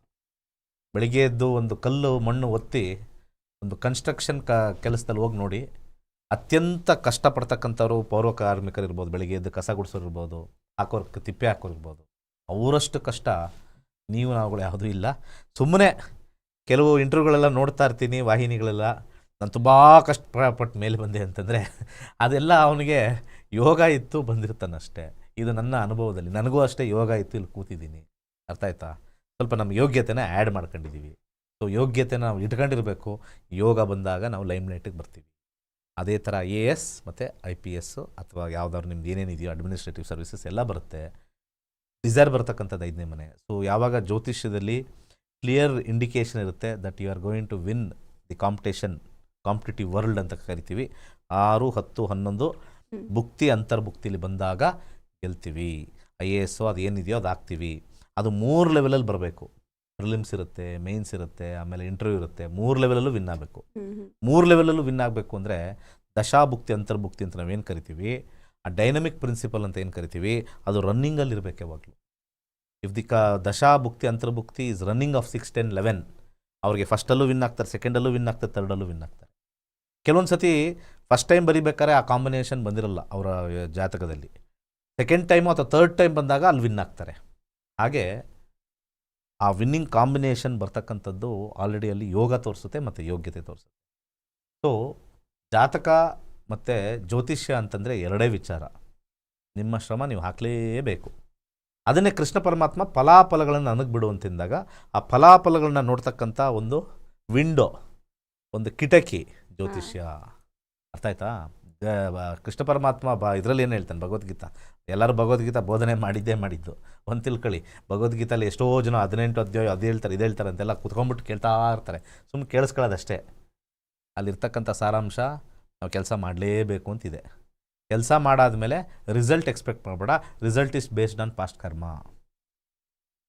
ಬೆಳಿಗ್ಗೆ ಎದ್ದು ಒಂದು ಕಲ್ಲು, ಮಣ್ಣು ಒತ್ತಿ ಒಂದು ಕನ್ಸ್ಟ್ರಕ್ಷನ್ ಕ, ಕೆಲಸದಲ್ಲಿ ಹೋಗಿ ನೋಡಿ, ಅತ್ಯಂತ ಕಷ್ಟಪಡ್ತಕ್ಕಂಥವ್ರು ಪೌರ ಕಾರ್ಮಿಕರು ಇರ್ಬೋದು ಬೆಳಿಗ್ಗೆ ಎದ್ದು ಕಸ ಗುಡಿಸೋರು ಇರ್ಬೋದು ಹಾಕೋರು ತಿಪ್ಪೆ ಹಾಕೋರ್ಬೋದು. ಅವರಷ್ಟು ಕಷ್ಟ ನೀವು ನಾವುಗಳು ಯಾವುದೂ ಇಲ್ಲ. ಸುಮ್ಮನೆ ಕೆಲವು ಇಂಟರ್ವ್ಯೂಗಳೆಲ್ಲ ನೋಡ್ತಾ ಇರ್ತೀನಿ, ವಾಹಿನಿಗಳೆಲ್ಲ. ನಾನು ತುಂಬ ಕಷ್ಟಪಟ್ಟು ಮೇಲೆ ಬಂದೆ ಅಂತಂದರೆ, ಅದೆಲ್ಲ ಅವನಿಗೆ ಯೋಗ ಇತ್ತು ಬಂದಿರ್ತಾನಷ್ಟೇ ಇದು ನನ್ನ ಅನುಭವದಲ್ಲಿ. ನನಗೂ ಅಷ್ಟೇ ಯೋಗ ಇತ್ತು ಇಲ್ಲಿ ಕೂತಿದ್ದೀನಿ. ಅರ್ಥ ಆಯ್ತಾ? ಸ್ವಲ್ಪ ನಮ್ಮ ಯೋಗ್ಯತೆನ ಆ್ಯಡ್ ಮಾಡ್ಕೊಂಡಿದ್ದೀವಿ. ಸೊ ಯೋಗ್ಯತೆ ನಾವು ಇಟ್ಕೊಂಡಿರಬೇಕು. ಯೋಗ ಬಂದಾಗ ನಾವು ಲೈಮ್ಲೈಟಿಗೆ ಬರ್ತೀವಿ. ಅದೇ ಥರ ಎ ಎಸ್ ಮತ್ತು ಐ ಪಿ ಎಸ್ಸು ಅಥವಾ ಯಾವ್ದಾದ್ರು ನಿಮ್ದು ಏನೇನಿದೆಯೋ ಅಡ್ಮಿನಿಸ್ಟ್ರೇಟಿವ್ ಸರ್ವಿಸಸ್ ಎಲ್ಲ ಬರುತ್ತೆ. ಡಿಸೈರ್ ಬರ್ತಕ್ಕಂಥದ್ದು ಐದನೇ ಮನೆ. ಸೊ ಯಾವಾಗ ಜ್ಯೋತಿಷ್ಯದಲ್ಲಿ ಕ್ಲಿಯರ್ ಇಂಡಿಕೇಷನ್ ಇರುತ್ತೆ that you are going to win the competition competitive world ಅಂತ ಕರಿತೀವಿ ಆರು ಹತ್ತು ಹನ್ನೊಂದು. ಭುಕ್ತಿ ಅಂತರ್ಭುಕ್ತಿಲಿ ಬಂದಾಗ ಗೆಲ್ತೀವಿ. ಐ ಎ ಎಸ್ಸು ಅದು ಏನಿದೆಯೋ ಅದು ಹಾಕ್ತೀವಿ. ಅದು ಮೂರು ಲೆವೆಲಲ್ಲಿ ಬರಬೇಕು. ಪ್ರಿಲಿಮ್ಸ್ ಇರುತ್ತೆ ಮೇನ್ಸ್ ಇರುತ್ತೆ ಆಮೇಲೆ ಇಂಟರ್ವ್ಯೂ ಇರುತ್ತೆ ಮೂರು ಲೆವೆಲಲ್ಲೂ ವಿನ್ ಆಗಬೇಕು. ಮೂರು ಲೆವೆಲಲ್ಲೂ ವಿನ್ ಆಗಬೇಕು ಅಂದರೆ ದಶಾಭುಕ್ತಿ ಅಂತರ್ಭುಕ್ತಿ ಅಂತ ನಾವೇನು ಕರಿತೀವಿ? ಆ ಡೈನಮಿಕ್ ಪ್ರಿನ್ಸಿಪಲ್ ಅಂತ ಏನು ಕರಿತೀವಿ? ಅದು ರನ್ನಿಂಗಲ್ಲಿ ಇರಬೇಕು ಯಾವಾಗಲೂ. ಇಫ್ ದಿ ಕ ದಶಾಭುಕ್ತಿ ಅಂತರ್ಭುಕ್ತಿ is running of six ten eleven ಅವ್ರಿಗೆ ಫಸ್ಟಲ್ಲೂ ವಿನ್ ಆಗ್ತಾರೆ ಸೆಕೆಂಡಲ್ಲೂ ವಿನ್ ಆಗ್ತಾರೆ ತರ್ಡಲ್ಲೂ ವಿನ್ ಆಗ್ತಾರೆ. ಕೆಲವೊಂದು ಸತಿ ಫಸ್ಟ್ ಟೈಮ್ ಬರಿಬೇಕಾದ್ರೆ ಆ ಕಾಂಬಿನೇಷನ್ ಬಂದಿರಲ್ಲ ಅವರ ಜಾತಕದಲ್ಲಿ. ಸೆಕೆಂಡ್ ಟೈಮು ಅಥವಾ ತರ್ಡ್ ಟೈಮ್ ಬಂದಾಗ ಅಲ್ಲಿ ವಿನ್ ಆಗ್ತಾರೆ. ಹಾಗೆ ಆ ವಿನ್ನಿಂಗ್ ಕಾಂಬಿನೇಷನ್ ಬರ್ತಕ್ಕಂಥದ್ದು ಆಲ್ರೆಡಿ ಅಲ್ಲಿ ಯೋಗ ತೋರಿಸುತ್ತೆ ಮತ್ತು ಯೋಗ್ಯತೆ ತೋರಿಸುತ್ತೆ. ಸೊ ಜಾತಕ ಮತ್ತು ಜ್ಯೋತಿಷ್ಯ ಅಂತಂದರೆ ಎರಡೇ ವಿಚಾರ. ನಿಮ್ಮ ಶ್ರಮ ನೀವು ಹಾಕಲೇಬೇಕು. ಅದನ್ನೇ ಕೃಷ್ಣ ಪರಮಾತ್ಮ ಫಲಾಫಲಗಳನ್ನು ನನಗೆ ಬಿಡು ಅಂತಿದ್ದಾಗ ಆ ಫಲಾಫಲಗಳನ್ನ ನೋಡ್ತಕ್ಕಂಥ ಒಂದು ವಿಂಡೋ ಒಂದು ಕಿಟಕಿ ಜ್ಯೋತಿಷ್ಯ. ಅರ್ಥ ಆಯ್ತಾ? ಕೃಷ್ಣ ಪರಮಾತ್ಮ ಬ, ಇದರಲ್ಲಿ ಏನು ಹೇಳ್ತಾನೆ? ಭಗವದ್ಗೀತ. ಎಲ್ಲರೂ ಭಗವದ್ಗೀತ ಬೋಧನೆ ಮಾಡಿದ್ದೇ ಮಾಡಿದ್ದು. ಒಂದು ತಿಳ್ಕೊಳ್ಳಿ ಭಗವದ್ಗೀತಲ್ಲಿ ಎಷ್ಟೋ ಜನ ಹದಿನೆಂಟು ಅಧ್ಯಾಯ ಅದು ಹೇಳ್ತಾರೆ, ಇದು ಹೇಳ್ತಾರೆ ಅಂತೆಲ್ಲ ಕುತ್ಕೊಂಡ್ಬಿಟ್ಟು ಕೇಳ್ತಾ ಇರ್ತಾರೆ. ಸುಮ್ಮನೆ ಕೇಳಿಸ್ಕೊಳ್ಳೋದಷ್ಟೇ. ಅಲ್ಲಿರ್ತಕ್ಕಂಥ ಸಾರಾಂಶ ನಾವು ಕೆಲಸ ಮಾಡಲೇಬೇಕು ಅಂತಿದೆ. ಕೆಲಸ ಮಾಡಾದ್ಮೇಲೆ ರಿಸಲ್ಟ್ ಎಕ್ಸ್ಪೆಕ್ಟ್ ಮಾಡಬೇಡ. Result is based on past karma.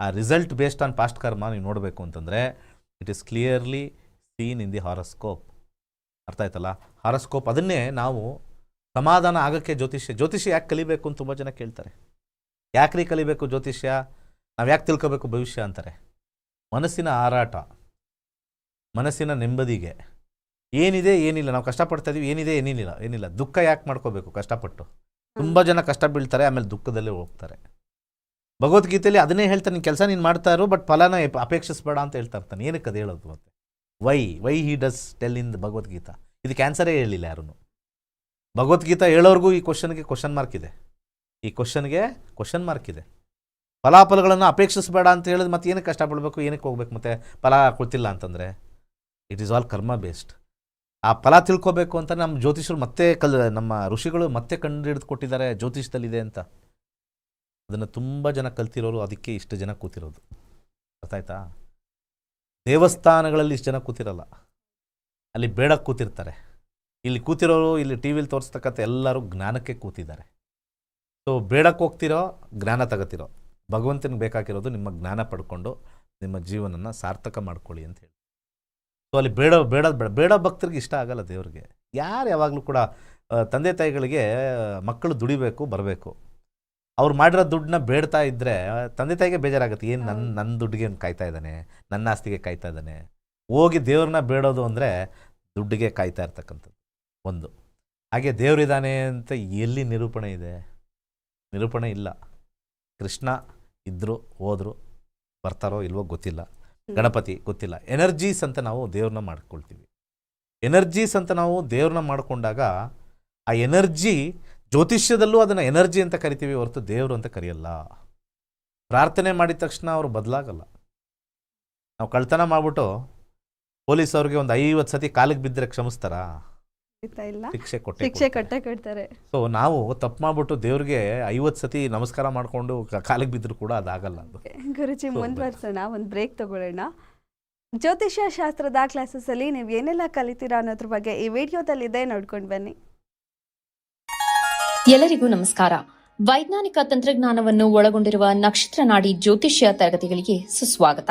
ಆ ರಿಸಲ್ಟ್ ಬೇಸ್ಡ್ ಆನ್ ಪಾಸ್ಟ್ ಕರ್ಮ ನೀವು ನೋಡಬೇಕು ಅಂತಂದರೆ, it is clearly seen in the horoscope. ಅರ್ಥ ಆಯ್ತಲ್ಲ? ಹಾರಸ್ಕೋಪ್ ಅದನ್ನೇ ನಾವು ಸಮಾಧಾನ ಆಗೋಕ್ಕೆ ಜ್ಯೋತಿಷ್ಯ ಜ್ಯೋತಿಷ್ಯ ಯಾಕೆ ಕಲಿಬೇಕು ಅಂತ ತುಂಬ ಜನ ಕೇಳ್ತಾರೆ. ಯಾಕ್ರಿ ಕಲಿಬೇಕು ಜ್ಯೋತಿಷ್ಯ? ನಾವು ಯಾಕೆ ತಿಳ್ಕೊಬೇಕು ಭವಿಷ್ಯ ಅಂತಾರೆ. ಮನಸ್ಸಿನ ಹಾರಾಟ ಮನಸ್ಸಿನ ನೆಮ್ಮದಿಗೆ. ಏನಿದೆ ಏನಿಲ್ಲ, ನಾವು ಕಷ್ಟಪಡ್ತಾ ಇದೀವಿ, ಏನಿದೆ ಏನಿಲ್ಲ ಏನಿಲ್ಲ. ದುಃಖ ಯಾಕೆ ಮಾಡ್ಕೋಬೇಕು ಕಷ್ಟಪಟ್ಟು? ತುಂಬ ಜನ ಕಷ್ಟ ಬೀಳ್ತಾರೆ, ಆಮೇಲೆ ದುಃಖದಲ್ಲೇ ಹೋಗ್ತಾರೆ. ಭಗವದ್ಗೀತೆಯಲ್ಲಿ ಅದನ್ನೇ ಹೇಳ್ತಾನೆ ನೀನು ಕೆಲಸ ನೀನು ಮಾಡ್ತಾ ಇರು, ಬಟ್ ಫಲನ ಅಪೇಕ್ಷಿಸಬೇಡ ಅಂತ ಹೇಳ್ತಾ ಇರ್ತಾನೆ. ಏನಕ್ಕೆ ಅದು ಹೇಳೋದು ಮತ್ತೆ? Why why he does tell in the Bhagavad Gita? ಇದಕ್ಕೆ ಕ್ಯಾನ್ಸರೇ ಹೇಳಿಲ್ಲ ಯಾರೂ ಭಗವದ್ಗೀತಾ ಹೇಳೋರ್ಗೂ ಈ ಕ್ವಶನ್ಗೆ ಕ್ವಶನ್ ಮಾರ್ಕ್ ಇದೆ. ಈ ಕ್ವಶನ್ಗೆ ಕ್ವಶನ್ ಮಾರ್ಕ್ ಇದೆ. ಫಲಾಫಲಗಳನ್ನು ಅಪೇಕ್ಷಿಸಬೇಡ ಅಂತ ಹೇಳಿದ್ರೆ ಮತ್ತೆ ಏನಕ್ಕೆ ಕಷ್ಟಪಡಬೇಕು, ಏನಕ್ಕೆ ಹೋಗ್ಬೇಕು ಮತ್ತೆ ಫಲ ಕೊಡ್ತಿಲ್ಲ ಅಂತಂದರೆ it is all karma based ಆ ಫಲ ತಿಳ್ಕೊಬೇಕು ಅಂತ ನಮ್ಮ ಜ್ಯೋತಿಷರು ಮತ್ತೆ ಕಲ್, ನಮ್ಮ ಋಷಿಗಳು ಮತ್ತೆ ಕಂಡು ಹಿಡಿದು ಕೊಟ್ಟಿದ್ದಾರೆ ಜ್ಯೋತಿಷದಲ್ಲಿದೆ ಅಂತ. ಅದನ್ನು ತುಂಬ ಜನ ಕಲ್ತಿರೋರು, ಅದಕ್ಕೆ ಇಷ್ಟು ಜನ ಕೂತಿರೋದು. ಆಯ್ತಾ ದೇವಸ್ಥಾನಗಳಲ್ಲಿ ಇಷ್ಟು ಜನ ಕೂತಿರಲ್ಲ. ಅಲ್ಲಿ ಬೇಡ ಕೂತಿರ್ತಾರೆ. ಇಲ್ಲಿ ಕೂತಿರೋರು ಇಲ್ಲಿ ಟಿ ವಿಲಿ ತೋರಿಸ್ತಕ್ಕಂಥ ಎಲ್ಲರೂ ಜ್ಞಾನಕ್ಕೆ ಕೂತಿದ್ದಾರೆ. ಸೊ ಬೇಡಕ್ಕೆ ಹೋಗ್ತಿರೋ ಜ್ಞಾನ ತಗೋತಿರೋ ಭಗವಂತನಿಗೆ ಬೇಕಾಗಿರೋದು ನಿಮ್ಮ ಜ್ಞಾನ ಪಡ್ಕೊಂಡು ನಿಮ್ಮ ಜೀವನನ ಸಾರ್ಥಕ ಮಾಡ್ಕೊಳ್ಳಿ ಅಂತ ಹೇಳಿ. ಸೊ ಅಲ್ಲಿ ಬೇಡ ಬೇಡ ಬೇಡ ಬೇಡ ಭಕ್ತರಿಗೆ ಇಷ್ಟ ಆಗಲ್ಲ ದೇವ್ರಿಗೆ. ಯಾರು ಯಾವಾಗಲೂ ಕೂಡ ತಂದೆ ತಾಯಿಗಳಿಗೆ ಮಕ್ಕಳು ದುಡಿಬೇಕು ಬರಬೇಕು. ಅವ್ರು ಮಾಡಿರೋ ದುಡ್ಡನ್ನ ಬೇಡ್ತಾ ಇದ್ದರೆ ತಂದೆ ತಾಯಿಗೆ ಬೇಜಾರಾಗುತ್ತೆ. ಏನು ನನ್ನ ನನ್ನ ದುಡ್ಡಿಗೆ ಕಾಯ್ತಾ ಇದ್ದಾನೆ? ನನ್ನ ಆಸ್ತಿಗೆ ಕಾಯ್ತಾ ಇದ್ದಾನೆ? ಹೋಗಿ ದೇವ್ರನ್ನ ಬೇಡೋದು ಅಂದರೆ ದುಡ್ಡಿಗೆ ಕಾಯ್ತಾ ಇರ್ತಕ್ಕಂಥದ್ದು. ಒಂದು. ಹಾಗೆ ದೇವರಿದ್ದಾನೆ ಅಂತ ಎಲ್ಲಿ ನಿರೂಪಣೆ ಇದೆ? ನಿರೂಪಣೆ ಇಲ್ಲ. ಕೃಷ್ಣ ಇದ್ದರು ಹೋದರು ಬರ್ತಾರೋ ಇಲ್ವೋ ಗೊತ್ತಿಲ್ಲ. ಗಣಪತಿ ಗೊತ್ತಿಲ್ಲ. ಎನರ್ಜೀಸ್ ಅಂತ ನಾವು ದೇವ್ರನ್ನ ಮಾಡ್ಕೊಳ್ತೀವಿ. ಎನರ್ಜೀಸ್ ಅಂತ ನಾವು ದೇವ್ರನ್ನ ಮಾಡಿಕೊಂಡಾಗ ಆ ಎನರ್ಜಿ ಜ್ಯೋತಿಷ್ಯದಲ್ಲೂ ಅದನ್ನು ಎನರ್ಜಿ ಅಂತ ಕರಿತೀವಿ ಹೊರತು ದೇವರು ಅಂತ ಕರೆಯಲ್ಲ. ಪ್ರಾರ್ಥನೆ ಮಾಡಿದ ತಕ್ಷಣ ಅವರು ಬದಲಾಗಲ್ಲ. ನಾವು ಕಳ್ತನ ಮಾಡಿಬಿಟ್ಟು ಪೊಲೀಸ್ ಅವ್ರಿಗೆ ಒಂದು ಐವತ್ತು ಸತಿ ಕಾಲಿಗೆ ಬಿದ್ದರೆ ಕ್ಷಮಿಸ್ತಾರಾ? ಇಲ್ಲ. ಶಿಕ್ಷೆ ಕೊಟ್ಟೆ ಶಿಕ್ಷೆ. ಕೊಟ್ಟೆ ಕೊಡ್ತಾರೆ. ಸೊ ನಾವು ತಪ್ಪು ಮಾಡ್ಬಿಟ್ಟು ದೇವ್ರಿಗೆ ಐವತ್ತು ಸತಿ ನಮಸ್ಕಾರ ಮಾಡ್ಕೊಂಡು ಕಾಲಿಗೆ ಬಿದ್ದರೂ ಕೂಡ ಅದಾಗಲ್ಲ ಅದು. ಗುರುಜಿ ಮುಂದುವರ್ಸೋಣ ಒಂದು ಬ್ರೇಕ್ ತಗೊಳ್ಳೋಣ. ಜ್ಯೋತಿಷ್ಯ ಶಾಸ್ತ್ರದ ಕ್ಲಾಸಸ್ಸಲ್ಲಿ ನೀವು ಏನೆಲ್ಲ ಕಲಿತೀರಾ ಅನ್ನೋದ್ರ ಬಗ್ಗೆ ಈ ವಿಡಿಯೋದಲ್ಲಿದೆ ನೋಡ್ಕೊಂಡು ಬನ್ನಿ. ಎಲ್ಲರಿಗೂ ನಮಸ್ಕಾರ. ವೈಜ್ಞಾನಿಕ ತಂತ್ರಜ್ಞಾನವನ್ನು ಒಳಗೊಂಡಿರುವ ನಕ್ಷತ್ರ ನಾಡಿ ಜ್ಯೋತಿಷ್ಯ ತರಗತಿಗಳಿಗೆ ಸುಸ್ವಾಗತ.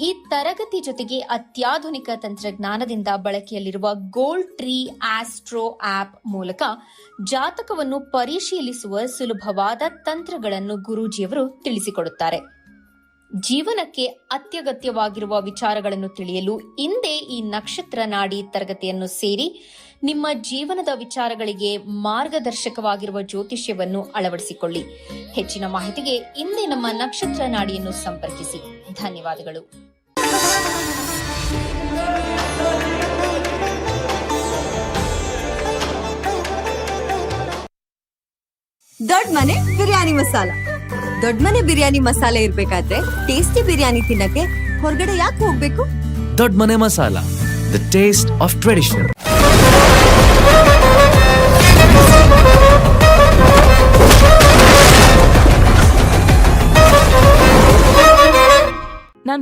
ಈ ತರಗತಿ ಜೊತೆಗೆ ಅತ್ಯಾಧುನಿಕ ತಂತ್ರಜ್ಞಾನದಿಂದ ಬಳಕೆಯಲ್ಲಿರುವ ಗೋಲ್ಡ್ ಟ್ರೀ ಆಸ್ಟ್ರೋ ಆಪ್ ಮೂಲಕ ಜಾತಕವನ್ನು ಪರಿಶೀಲಿಸುವ ಸುಲಭವಾದ ತಂತ್ರಗಳನ್ನು ಗುರೂಜಿಯವರು ತಿಳಿಸಿಕೊಡುತ್ತಾರೆ. ಜೀವನಕ್ಕೆ ಅತ್ಯಗತ್ಯವಾಗಿರುವ ವಿಚಾರಗಳನ್ನು ತಿಳಿಯಲು ಇಂದೇ ಈ ನಕ್ಷತ್ರ ನಾಡಿ ತರಗತಿಯನ್ನು ಸೇರಿ ನಿಮ್ಮ ಜೀವನದ ವಿಚಾರಗಳಿಗೆ ಮಾರ್ಗದರ್ಶಕವಾಗಿರುವ ಜ್ಯೋತಿಷ್ಯವನ್ನು ಅಳವಡಿಸಿಕೊಳ್ಳಿ. ಹೆಚ್ಚಿನ ಮಾಹಿತಿಗೆ ಇಂದೇ ನಮ್ಮ ನಕ್ಷತ್ರ ನಾಡಿಯನ್ನು ಸಂಪರ್ಕಿಸಿ. ಧನ್ಯವಾದಗಳು. ದೊಡ್ಡ ಮನೆ, ಬಿರಿಯಾನಿ ಮಸಾಲ. ದೊಡ್ಡ ಮನೆ ಬಿರಿಯಾನಿ ಮಸಾಲೆ ಇರ್ಬೇಕಾದ್ರೆ ಟೇಸ್ಟಿ ಬಿರಿಯಾನಿ ತಿನ್ನಕ್ಕೆ ಹೊರಗಡೆ ಯಾಕೆ ಹೋಗ್ಬೇಕು? ದೊಡ್ಡ ಮನೆ masala the taste of tradition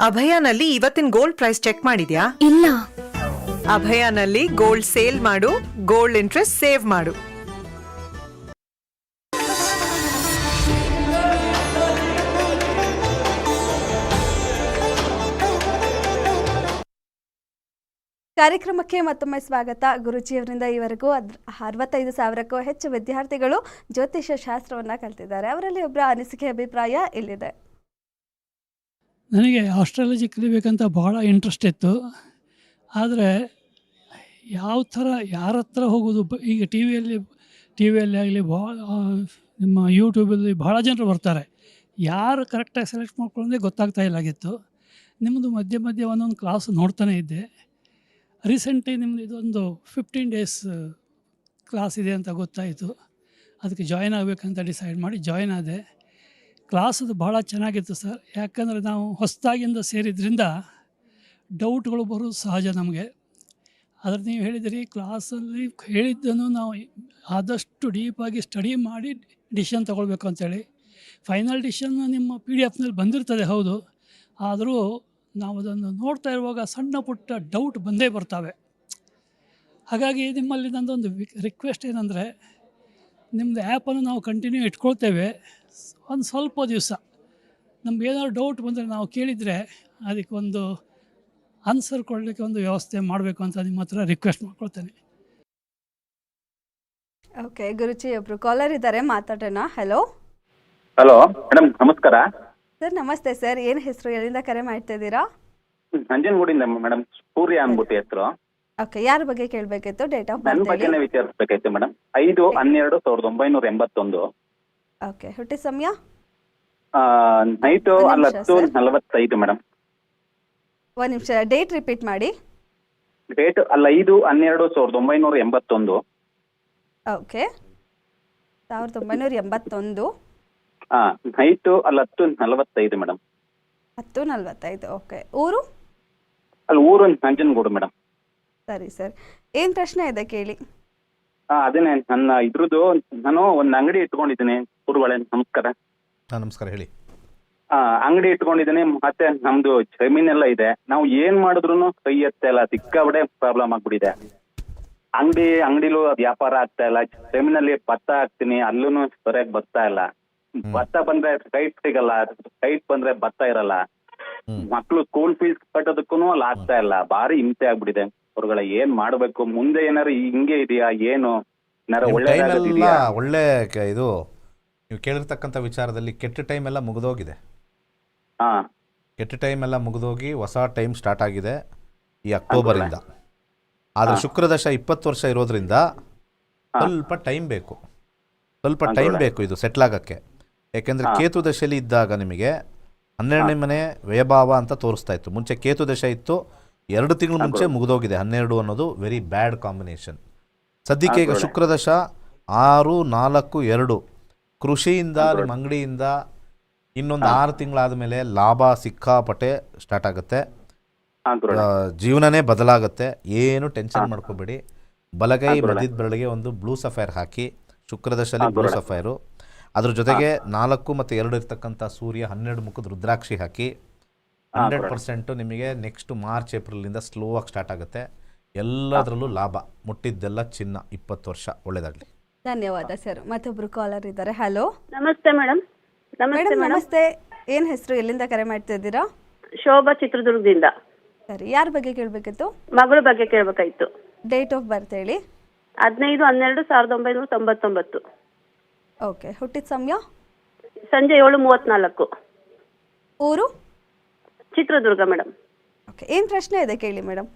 ಅಭಯನಲ್ಲಿ ಇವತ್ತಿನ ಗೋಲ್ಡ್ ಪ್ರೈಸ್ ಚೆಕ್ ಮಾಡಿದ್ಯಾ? ಇಲ್ಲ. ಅಭಯನಲ್ಲಿ ಗೋಲ್ಡ್ ಸೇಲ್ ಮಾಡು ಗೋಲ್ಡ್ ಇಂಟ್ರೆಸ್ಟ್ ಸೇವ್ ಮಾಡು. ಕಾರ್ಯಕ್ರಮಕ್ಕೆ ಮತ್ತೊಮ್ಮೆ ಸ್ವಾಗತ. ಗುರುಜಿಯವರಿಂದ ಈವರೆಗೂ ಅದ್ ಅರವತ್ತೈದು ಸಾವಿರಕ್ಕೂ ಹೆಚ್ಚು ವಿದ್ಯಾರ್ಥಿಗಳು ಜ್ಯೋತಿಷ್ಯ ಶಾಸ್ತ್ರವನ್ನು ಕಲ್ತಿದ್ದಾರೆ. ಅವರಲ್ಲಿ ಒಬ್ಬರ ಅನಿಸಿಕೆ ಅಭಿಪ್ರಾಯ ಇಲ್ಲಿದೆ. ನನಗೆ ಆಸ್ಟ್ರಾಲಜಿ ಕಲಿಬೇಕಂತ ಭಾಳ ಇಂಟ್ರೆಸ್ಟ್ ಇತ್ತು. ಆದರೆ ಯಾವ ಥರ, ಯಾರ ಹತ್ರ ಹೋಗೋದು ಈಗ ಟಿ ವಿಯಲ್ಲಿ ಟಿ ವಿಯಲ್ಲಿ ಆಗಲಿ ಭಾಳ ನಿಮ್ಮ ಯೂಟ್ಯೂಬಲ್ಲಿ ಭಾಳ ಜನರು ಬರ್ತಾರೆ. ಯಾರು ಕರೆಕ್ಟಾಗಿ ಸೆಲೆಕ್ಟ್ ಮಾಡ್ಕೊಳ್ಳೋದೇ ಗೊತ್ತಾಗ್ತಾ ಇಲ್ಲ ಆಗಿತ್ತು. ನಿಮ್ಮದು ಮಧ್ಯೆ ಮಧ್ಯೆ ಒಂದೊಂದು ಕ್ಲಾಸ್ ನೋಡ್ತಾನೆ ಇದ್ದೆ. ರೀಸೆಂಟ್ಲಿ ನಿಮ್ಮದು ಇದೊಂದು ಫಿಫ್ಟೀನ್ ಡೇಸ್ ಕ್ಲಾಸ್ ಇದೆ ಅಂತ ಗೊತ್ತಾಯಿತು. ಅದಕ್ಕೆ ಜಾಯ್ನ್ ಆಗಬೇಕಂತ ಡಿಸೈಡ್ ಮಾಡಿ ಜಾಯ್ನ್ ಆದೆ. ಕ್ಲಾಸದು ಭಾಳ ಚೆನ್ನಾಗಿತ್ತು ಸರ್. ಯಾಕಂದರೆ ನಾವು ಹೊಸದಾಗಿಂದ ಸೇರಿದ್ರಿಂದ ಡೌಟ್ಗಳು ಬರೋದು ಸಹಜ ನಮಗೆ. ಆದರೆ ನೀವು ಹೇಳಿದಿರಿ ಕ್ಲಾಸಲ್ಲಿ ಹೇಳಿದ್ದನ್ನು ನಾವು ಆದಷ್ಟು ಡೀಪಾಗಿ ಸ್ಟಡಿ ಮಾಡಿ ಡಿಸಿಷನ್ ತೊಗೊಳ್ಬೇಕು ಅಂತೇಳಿ. ಫೈನಲ್ ಡಿಸಿಷನ್ ನಿಮ್ಮ ಪಿ ಡಿ ಎಫ್ನಲ್ಲಿ ಬಂದಿರ್ತದೆ, ಹೌದು. ಆದರೂ ನಾವು ಅದನ್ನು ನೋಡ್ತಾ ಇರುವಾಗ ಸಣ್ಣ ಪುಟ್ಟ ಡೌಟ್ ಬಂದೇ ಬರ್ತವೆ. ಹಾಗಾಗಿ ನಿಮ್ಮಲ್ಲಿ ನಂದೊಂದು ರಿಕ್ವೆಸ್ಟ್ ಏನಂದರೆ ನಿಮ್ಮದು ಆ್ಯಪನ್ನು ನಾವು ಕಂಟಿನ್ಯೂ ಇಟ್ಕೊಳ್ತೇವೆ. ಒಂದು ಸ್ವಲ್ಪ ದಿವಸ. ನಮ್ಗೆ ಏನಾದ್ರು ಡೌಟ್ ಬಂದರೆ ನಾವು ಕೇಳಿದರೆ ಅದಕ್ಕೊಂದು ಆನ್ಸರ್ ಕೊಡಲಿಕ್ಕೆ ಒಂದು ವ್ಯವಸ್ಥೆ ಮಾಡಬೇಕು ಅಂತ ನಿಮ್ಮ ಹತ್ರ ರಿಕ್ವೆಸ್ಟ್ ಮಾಡ್ಕೊಳ್ತೇನೆ. ಓಕೆ ಗುರುಜಿ ಒಬ್ರು ಕಾಲರ್ ಇದ್ದಾರೆ ಮಾತಾಡೋಣ. ಹಲೋ ಹಲೋ ಮೇಡಮ್ ನಮಸ್ಕಾರ. ಸರ್ ನಮಸ್ತೆ ಸರ್ ಏನು ಹೆಸರು? ಎಲ್ಲಿಂದ ಕರೆ ಮಾಡ್ತಾ ಇದ್ದೀರಾ? ನಂಜನಗೂಡಿಂದ ಮೇಡಮ್ ಸೂರ್ಯ ಅನ್ಬಿಟ್ಟು ಹೆಸರು. ಓಕೆ ಯಾರ ಬಗ್ಗೆ ಕೇಳಬೇಕಿತ್ತು? ಡೇಟ್ ಆಫ್ ನನ್ನ ಬರ್ತ್ ಬಗ್ಗೆನೇ ವಿಚಾರಿಸಬೇಕಾಯ್ತು ವಿಚಾರಿಸ್ಬೇಕಾಯ್ತು ಮೇಡಮ್ ಐದು ಹನ್ನೆರಡು ಸಾವಿರದ ಒಂಬೈನೂರ ಎಂಬತ್ತೊಂದು. ಓಕೆ ಹುಟ್ಟಿ ಸಮಯ? ನೈಟು ಅಲ್ಲ ಹತ್ತು ನಲವತ್ತೈದು ಮೇಡಮ್ ಒಂದು ನಿಮಿಷ ಡೇಟ್ ರಿಪೀಟ್ ಮಾಡಿ. ಡೇಟ್ ಅಲ್ಲ ಐದು ಹನ್ನೆರಡು ಸಾವಿರದ ಒಂಬೈನೂರ ಎಂಬತ್ತೊಂದು. ಓಕೆ ಸಾವಿರದ ಒಂಬೈನೂರ ಎಂಬತ್ತೊಂದು. ಹಾಂ ನೈಟು ಅಲ್ಲ ಹತ್ತು ನಲವತ್ತೈದು ಮೇಡಮ್ ಹತ್ತು ನಲ್ವತ್ತೈದು ಓಕೆ ಊರು? ಅಲ್ಲಿ ಊರು ನಂಜನಗೂಡು ಮೇಡಮ್ ಸರಿ ಸರ್. ಏನು ಪ್ರಶ್ನೆ ಇದೆ ಕೇಳಿ. ಹಾಂ ಅದೇನೆ ನನ್ನ ಇದ್ರದ್ದು ನಾನು ಒಂದು ಅಂಗಡಿ ಇಟ್ಕೊಂಡಿದ್ದೀನಿ. ಊರುಗಳೇ ನಮಸ್ಕಾರ. ಹಾಂ ನಮಸ್ಕಾರ ಹೇಳಿ. ಆ, ಅಂಗಡಿ ಇಟ್ಕೊಂಡಿದ್ದೀನಿ ಮತ್ತೆ ನಮ್ದು ಜಮೀನೆಲ್ಲ ಇದೆ. ನಾವು ಏನ್ ಮಾಡಿದ್ರು ಕೈ ಎತ್ತ ಇಲ್ಲ ಸಿಕ್ಕಾಬಡೆ ಪ್ರಾಬ್ಲಮ್ ಆಗ್ಬಿಟ್ಟಿದೆ. ಅಂಗಡಿ ಅಂಗಡಿಲೂ ವ್ಯಾಪಾರ ಆಗ್ತಾ ಇಲ್ಲ. ಜಮೀನಲ್ಲಿ ಭತ್ತ ಹಾಕ್ತೀನಿ ಅಲ್ಲೂ ಸರಿಯಾಗಿ ಬರ್ತಾ ಇಲ್ಲ. ಭತ್ತ ಬಂದ್ರೆ ಸೈಟ್ ಸಿಗಲ್ಲ ಸೈಟ್ ಬಂದ್ರೆ ಭತ್ತ ಇರಲ್ಲ. ಹ್ಮ್. ಮಕ್ಳು ಸ್ಕೂಲ್ ಫೀಸ್ ಕಟ್ಟೋದಕ್ಕೂ ಅಲ್ಲಿ ಆಗ್ತಾ ಇಲ್ಲ. ಭಾರಿ ಹಿಂಸೆ ಆಗ್ಬಿಟ್ಟಿದೆ. ಅವ್ರುಗಳ ಏನ್ ಮಾಡ್ಬೇಕು? ಮುಂದೆ ಏನಾರು ಹಿಂಗೆ ಇದೆಯಾ ಏನು? ಏನಾರು ನಿಮ್ಮ ಟೈಮ್ ಎಲ್ಲ ಒಳ್ಳೇದಾಗೋದಿದೆಯಾ ಒಳ್ಳೆ ಕ- ಇದು ನೀವು ಕೇಳಿರ್ತಕ್ಕಂಥ ವಿಚಾರದಲ್ಲಿ ಕೆಟ್ಟ ಟೈಮ್ ಎಲ್ಲ ಮುಗಿದೋಗಿದೆ. ಹಾ. ಕೆಟ್ಟ ಟೈಮ್ ಎಲ್ಲ ಮುಗಿದೋಗಿ ಹೊಸ ಟೈಮ್ ಸ್ಟಾರ್ಟ್ ಆಗಿದೆ ಈ ಅಕ್ಟೋಬರಿಂದ. ಆದರೆ ಶುಕ್ರದಶ ಇಪ್ಪತ್ತು ವರ್ಷ ಇರೋದ್ರಿಂದ ಸ್ವಲ್ಪ ಟೈಮ್ ಬೇಕು. ಸ್ವಲ್ಪ ಟೈಮ್ ಬೇಕು ಇದು ಸೆಟ್ಲ್ ಆಗೋಕ್ಕೆ. ಯಾಕೆಂದರೆ ಕೇತು ದಶೆಯಲ್ಲಿ ಇದ್ದಾಗ ನಿಮಗೆ ಹನ್ನೆರಡನೇ ಮನೆ ವ್ಯಯಭಾವ ಅಂತ ತೋರಿಸ್ತಾ ಇತ್ತು. ಮುಂಚೆ ಕೇತು ದಶೆ ಇತ್ತು. ಎರಡು ತಿಂಗಳು ಮುಂಚೆ ಮುಗಿದೋಗಿದೆ. ಹನ್ನೆರಡು ಅನ್ನೋದು ವೆರಿ ಬ್ಯಾಡ್ ಕಾಂಬಿನೇಷನ್ ಸದ್ಯಕ್ಕೆ ಈಗ ಶುಕ್ರದಶ ಆರು ನಾಲ್ಕು ಎರಡು. ಕೃಷಿಯಿಂದ ನಿಮ್ಮ ಅಂಗಡಿಯಿಂದ ಇನ್ನೊಂದು ಆರು ತಿಂಗಳಾದ ಮೇಲೆ ಲಾಭ ಸಿಕ್ಕಾಪಟ್ಟೆ ಸ್ಟಾರ್ಟ್ ಆಗುತ್ತೆ. ಜೀವನನೇ ಬದಲಾಗುತ್ತೆ. ಏನು ಟೆನ್ಷನ್ ಮಾಡ್ಕೋಬೇಡಿ. ಬಲಗೈ ಮಧ್ಯದ ಬೆರಳಿಗೆ ಒಂದು ಬ್ಲೂ ಸಫೈರ್ ಹಾಕಿ ಶುಕ್ರದಶಲ್ಲಿ ಬ್ಲೂ ಸಫೈರು ಅದ್ರ ಜೊತೆಗೆ ನಾಲ್ಕು ಮತ್ತು ಎರಡು ಇರ್ತಕ್ಕಂಥ ಸೂರ್ಯ ಹನ್ನೆರಡು ಮುಖದ ರುದ್ರಾಕ್ಷಿ ಹಾಕಿ ಹಂಡ್ರೆಡ್ ಪರ್ಸೆಂಟು ನಿಮಗೆ ನೆಕ್ಸ್ಟ್ ಮಾರ್ಚ್ ಏಪ್ರಿಲಿಂದ ಸ್ಲೋ ಆಗಿ ಸ್ಟಾರ್ಟ್ ಆಗುತ್ತೆ. ಎಲ್ಲದರಲ್ಲೂ ಲಾಭ. ಮುಟ್ಟಿದ್ದೆಲ್ಲ ಚಿನ್ನ ಇಪ್ಪತ್ತು ವರ್ಷ ಒಳ್ಳೇದಾಗಲಿ. ಧನ್ಯವಾದ ಸರ್. ಮತ್ತೊಬ್ರು ಕಾಲರ್ ಇದ್ದಾರೆ. ಹಲೋ ನಮಸ್ತೆ ಮೇಡಮ್ ನಮಸ್ತೆ ಮೇಡಮ್ ಮೇಡಮ್ ನಮಸ್ತೆ. ಏನು ಹೆಸರು? ಎಲ್ಲಿಂದ ಕರೆ ಮಾಡ್ತಾ ಇದ್ದೀರಾ? ಶೋಭಾ ಚಿತ್ರದುರ್ಗದಿಂದ. ಸರಿ. ಯಾರ ಬಗ್ಗೆ ಕೇಳಬೇಕಿತ್ತು? ಮಗಳ ಬಗ್ಗೆ ಕೇಳಬೇಕಾಯ್ತು. ಡೇಟ್ ಆಫ್ ಬರ್ತ್ ಹೇಳಿ. ಹದಿನೈದು ಹನ್ನೆರಡು ಸಾವಿರದ ಒಂಬೈನೂರ ತೊಂಬತ್ತೊಂಬತ್ತು. ಓಕೆ. ಹುಟ್ಟಿದ ಸಮಯ? ಸಂಜೆ ಏಳು ಮೂವತ್ನಾಲ್ಕು ಊರು? Chitradurga madam okay. ಏನು ಪ್ರಶ್ನೆ ಇದೆ ಕೇಳಿ ಮೇಡಮ್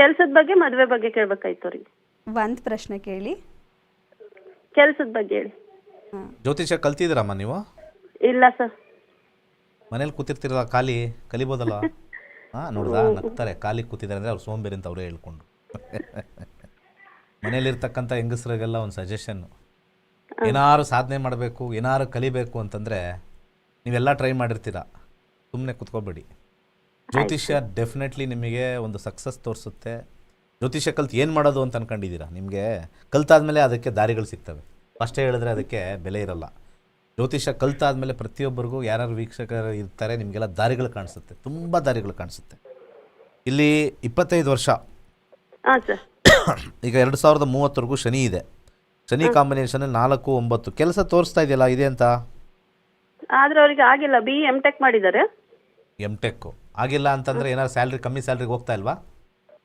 ಕೆಲಸದ ಬಗ್ಗೆ ಮದುವೆ ಬಗ್ಗೆ ಕೇಳಬೇಕಾಯ್ತು ರೀ ಒಂದು ಪ್ರಶ್ನೆ ಕೇಳಿ. ಕೆಲ್ಸದ ಬಗ್ಗೆ ಹೇಳಿ. ಜ್ಯೋತಿಷ್ಯ ಕಲ್ತಿದ್ದೀರಮ್ಮ ನೀವು? ಇಲ್ಲ ಸರ್. ಮನೇಲಿ ಕೂತಿರ್ತೀರಲ್ಲ ಖಾಲಿ ಕಲಿಬೋದಲ್ಲ? ಹಾಂ ನೋಡ್ದಾ? ನಗ್ತಾರೆ ಖಾಲಿ ಕೂತಿದ್ದಾರೆ ಅಂದರೆ ಅವ್ರು ಸೋಂಬೇರಿ ಅಂತ ಅವರೇ ಹೇಳ್ಕೊಂಡು. ಮನೇಲಿರ್ತಕ್ಕಂಥ ಹೆಂಗಸ್ರಿಗೆಲ್ಲ ಒಂದು ಸಜೆಷನ್ನು ಏನಾರು ಸಾಧನೆ ಮಾಡಬೇಕು ಏನಾರು ಕಲಿಬೇಕು ಅಂತಂದರೆ ನೀವೆಲ್ಲ ಟ್ರೈ ಮಾಡಿರ್ತೀರ. ಸುಮ್ಮನೆ ಕುತ್ಕೋಬೇಡಿ. ಜ್ಯೋತಿಷ್ಯ ಡೆಫಿನೆಟ್ಲಿ ನಿಮಗೆ ಒಂದು ಸಕ್ಸಸ್ ತೋರಿಸುತ್ತೆ. ಜ್ಯೋತಿಷ್ಯ ಕಲ್ತು ಏನು ಮಾಡೋದು ಅಂತ ಅನ್ಕೊಂಡಿದ್ದೀರಾ? ನಿಮಗೆ ಕಲ್ತಾದ್ಮೇಲೆ ಅದಕ್ಕೆ ದಾರಿಗಳು ಸಿಗ್ತವೆ. ಫಸ್ಟೇ ಹೇಳಿದ್ರೆ ಅದಕ್ಕೆ ಬೆಲೆ ಇರಲ್ಲ. ಜ್ಯೋತಿಷ್ಯ ಕಲ್ತಾದ್ಮೇಲೆ ಪ್ರತಿಯೊಬ್ಬರಿಗೂ ಯಾರ್ಯಾರು ವೀಕ್ಷಕರು ಇರ್ತಾರೆ ನಿಮಗೆಲ್ಲ ದಾರಿಗಳು ಕಾಣಿಸುತ್ತೆ. ತುಂಬ ದಾರಿಗಳು ಕಾಣಿಸುತ್ತೆ. ಇಲ್ಲಿ ಇಪ್ಪತ್ತೈದು ವರ್ಷ. ಈಗ ಎರಡು ಸಾವಿರದ ಮೂವತ್ತರೆಗೂ ಶನಿ ಇದೆ. ಶನಿ ಕಾಂಬಿನೇಷನ್ ನಾಲ್ಕು ಒಂಬತ್ತು. ಕೆಲಸ ತೋರಿಸ್ತಾ ಇದೆಯಲ್ಲ ಇದೆ ಅಂತ? ಆದ್ರೆ ಅವರಿಗೆ ಆಗಿಲ್ಲ. ಬಿ ಎಂ ಟೆಕ್ ಮಾಡಿದ್ದಾರೆ. ಎಂ ಟೆಕ್ ಆಗಿಲ್ಲ ಅಂತಂದ್ರೆ ಏನಾದ್ರು ಸ್ಯಾಲ್ರಿ ಕಮ್ಮಿ ಸ್ಯಾಲ್ರಿಗೆ ಹೋಗ್ತಾ ಇಲ್ವಾ?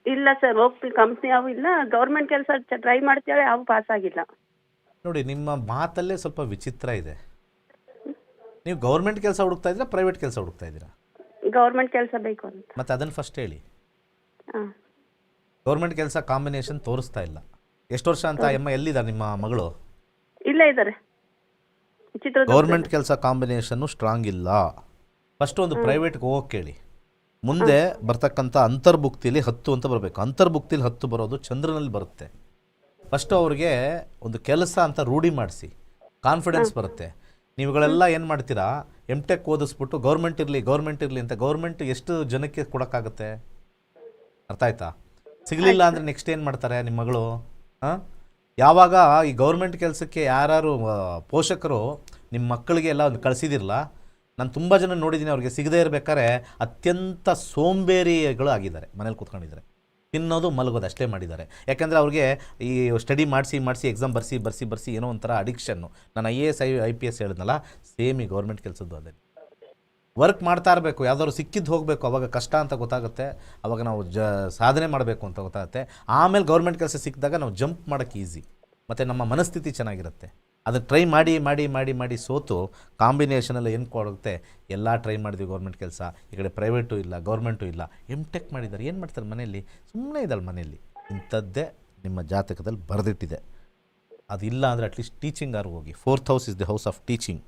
ಇಲ್ಲ ಸರ್ ಹೋಗ್ತೀವಿ ಕಂಪ್ನಿ ಅವು ಇಲ್ಲ. ಗೌರ್ಮೆಂಟ್ ಕೆಲಸ ಟ್ರೈ ಮಾಡ್ತಾಳೆ ಅವು ಪಾಸ್ ಆಗಿಲ್ಲ. ನೋಡಿ ನಿಮ್ಮ ಮಾತಲ್ಲೇ ಸ್ವಲ್ಪ ವಿಚಿತ್ರ ಇದೆ. ನೀವು ಗೌರ್ಮೆಂಟ್ ಕೆಲಸ ಹುಡುಕ್ತಾ ಇದ್ದೀರಾ ಪ್ರೈವೇಟ್ ಕೆಲಸ ಹುಡುಕ್ತಾ ಇದ್ದೀರಾ? ಗೌರ್ಮೆಂಟ್ ಕೆಲಸ ಬೇಕು ಅಂತ. ಮತ್ತೆ ಅದನ್ನ ಫಸ್ಟ್ ಹೇಳಿ. ಹಾಂ ಗೌರ್ಮೆಂಟ್ ಕೆಲಸ ಕಾಂಬಿನೇಷನ್ ತೋರಿಸ್ತಾ ಇಲ್ಲ. ಎಷ್ಟು ವರ್ಷ ಅಂತ ಎಮ್ಮ ಎಲ್ಲಿದ್ದಾರೆ ನಿಮ್ಮ ಮಗಳು? ಇಲ್ಲೇ ಇದ್ದಾರೆ. ಚಿತ್ರದುರ್ಗ ಗೌರ್ಮೆಂಟ್ ಕೆಲಸ ಕಾಂಬಿನೇಷನ್ ಸ್ಟ್ರಾಂಗ್ ಇಲ್ಲ. ಫಸ್ಟ್ ಒಂದು ಪ್ರೈವೇಟ್ಗೆ ಹೋಗಕ್ಕೆ ಕೇಳಿ. ಮುಂದೆ ಬರ್ತಕ್ಕಂಥ ಅಂತರ್ಭುಕ್ತಿಲಿ ಹತ್ತು ಅಂತ ಬರಬೇಕು. ಅಂತರ್ಭುಕ್ತಿಲಿ ಹತ್ತು ಬರೋದು ಚಂದ್ರನಲ್ಲಿ ಬರುತ್ತೆ. ಫಸ್ಟ್ ಅವ್ರಿಗೆ ಒಂದು ಕೆಲಸ ಅಂತ ರೂಢಿ ಮಾಡಿಸಿ. ಕಾನ್ಫಿಡೆನ್ಸ್ ಬರುತ್ತೆ. ನೀವುಗಳೆಲ್ಲ ಏನು ಮಾಡ್ತೀರಾ? ಎಂ ಟೆಕ್ ಓದಿಸ್ಬಿಟ್ಟು ಗೌರ್ಮೆಂಟ್ ಇರಲಿ ಗೌರ್ಮೆಂಟ್ ಇರಲಿ ಅಂತ ಗೌರ್ಮೆಂಟ್ ಎಷ್ಟು ಜನಕ್ಕೆ ಕೊಡೋಕ್ಕಾಗತ್ತೆ? ಅರ್ಥ ಆಯ್ತಾ? ಸಿಗಲಿಲ್ಲ ಅಂದರೆ ನೆಕ್ಸ್ಟ್ ಏನು ಮಾಡ್ತಾರೆ ನಿಮ್ಮ ಮಗಳು? ಹಾಂ? ಯಾವಾಗ ಈ ಗೌರ್ಮೆಂಟ್ ಕೆಲಸಕ್ಕೆ ಯಾರು ಪೋಷಕರು ನಿಮ್ಮ ಮಕ್ಕಳಿಗೆ ಎಲ್ಲ ಒಂದು ಕಳಿಸಿದಿರಲ್ಲ ನಾನು ತುಂಬ ಜನ ನೋಡಿದ್ದೀನಿ, ಅವ್ರಿಗೆ ಸಿಗದೇ ಇರಬೇಕಾದ್ರೆ ಅತ್ಯಂತ ಸೋಂಬೇರಿಗಳು ಆಗಿದ್ದಾರೆ. ಮನೇಲಿ ಕೂತ್ಕೊಂಡಿದ್ದಾರೆ. ತಿನ್ನೋದು ಮಲಗೋದು ಅಷ್ಟೇ ಮಾಡಿದ್ದಾರೆ. ಯಾಕೆಂದರೆ ಅವ್ರಿಗೆ ಈ ಸ್ಟಡಿ ಮಾಡಿಸಿ ಮಾಡಿಸಿ ಎಕ್ಸಾಮ್ ಬರ್ಸಿ ಬರ್ಸಿ ಬರ್ಸಿ ಏನೋ ಒಂಥರ ಅಡಿಕ್ಷನ್ನು ನಾನು I A S I I P S ಹೇಳಿದ್ನಲ್ಲ ಸೇಮ್ ಈ ಗೌರ್ಮೆಂಟ್ ಕೆಲಸದ್ದು ಅದೇ. ವರ್ಕ್ ಮಾಡ್ತಾ ಇರಬೇಕು, ಯಾವ್ದಾದ್ರು ಸಿಕ್ಕಿದ್ದು ಹೋಗಬೇಕು, ಅವಾಗ ಕಷ್ಟ ಅಂತ ಗೊತ್ತಾಗುತ್ತೆ. ಅವಾಗ ನಾವು ಜ, ಸಾಧನೆ ಮಾಡಬೇಕು ಅಂತ ಗೊತ್ತಾಗುತ್ತೆ. ಆಮೇಲೆ ಗೌರ್ಮೆಂಟ್ ಕೆಲಸ ಸಿಕ್ಕಿದಾಗ ನಾವು ಜಂಪ್ ಮಾಡೋಕ್ಕೆ ಈಸಿ ಮತ್ತು ನಮ್ಮ ಮನಸ್ಥಿತಿ ಚೆನ್ನಾಗಿರುತ್ತೆ. ಅದನ್ನು ಟ್ರೈ ಮಾಡಿ ಮಾಡಿ ಮಾಡಿ ಮಾಡಿ ಸೋತು ಕಾಂಬಿನೇಷನಲ್ಲಿ ಏನು ಕೊಡುತ್ತೆ? ಎಲ್ಲ ಟ್ರೈ ಮಾಡಿದ್ವಿ ಗೌರ್ಮೆಂಟ್ ಕೆಲಸ. ಈ ಕಡೆ ಪ್ರೈವೇಟು ಇಲ್ಲ ಗೌರ್ಮೆಂಟು ಇಲ್ಲ. ಎಂ ಟೆಕ್ ಮಾಡಿದ್ದಾರೆ. ಏನು ಮಾಡ್ತಾರೆ ಮನೆಯಲ್ಲಿ? ಸುಮ್ಮನೆ ಇದ್ದಾಳೆ ಮನೆಯಲ್ಲಿ. ಇಂಥದ್ದೇ ನಿಮ್ಮ ಜಾತಕದಲ್ಲಿ ಬರೆದಿಟ್ಟಿದೆ. ಅದು ಇಲ್ಲ ಅಂದರೆ ಅಟ್ಲೀಸ್ಟ್ ಟೀಚಿಂಗ್ ಆರು ಹೋಗಿ. Fourth house is the house of teaching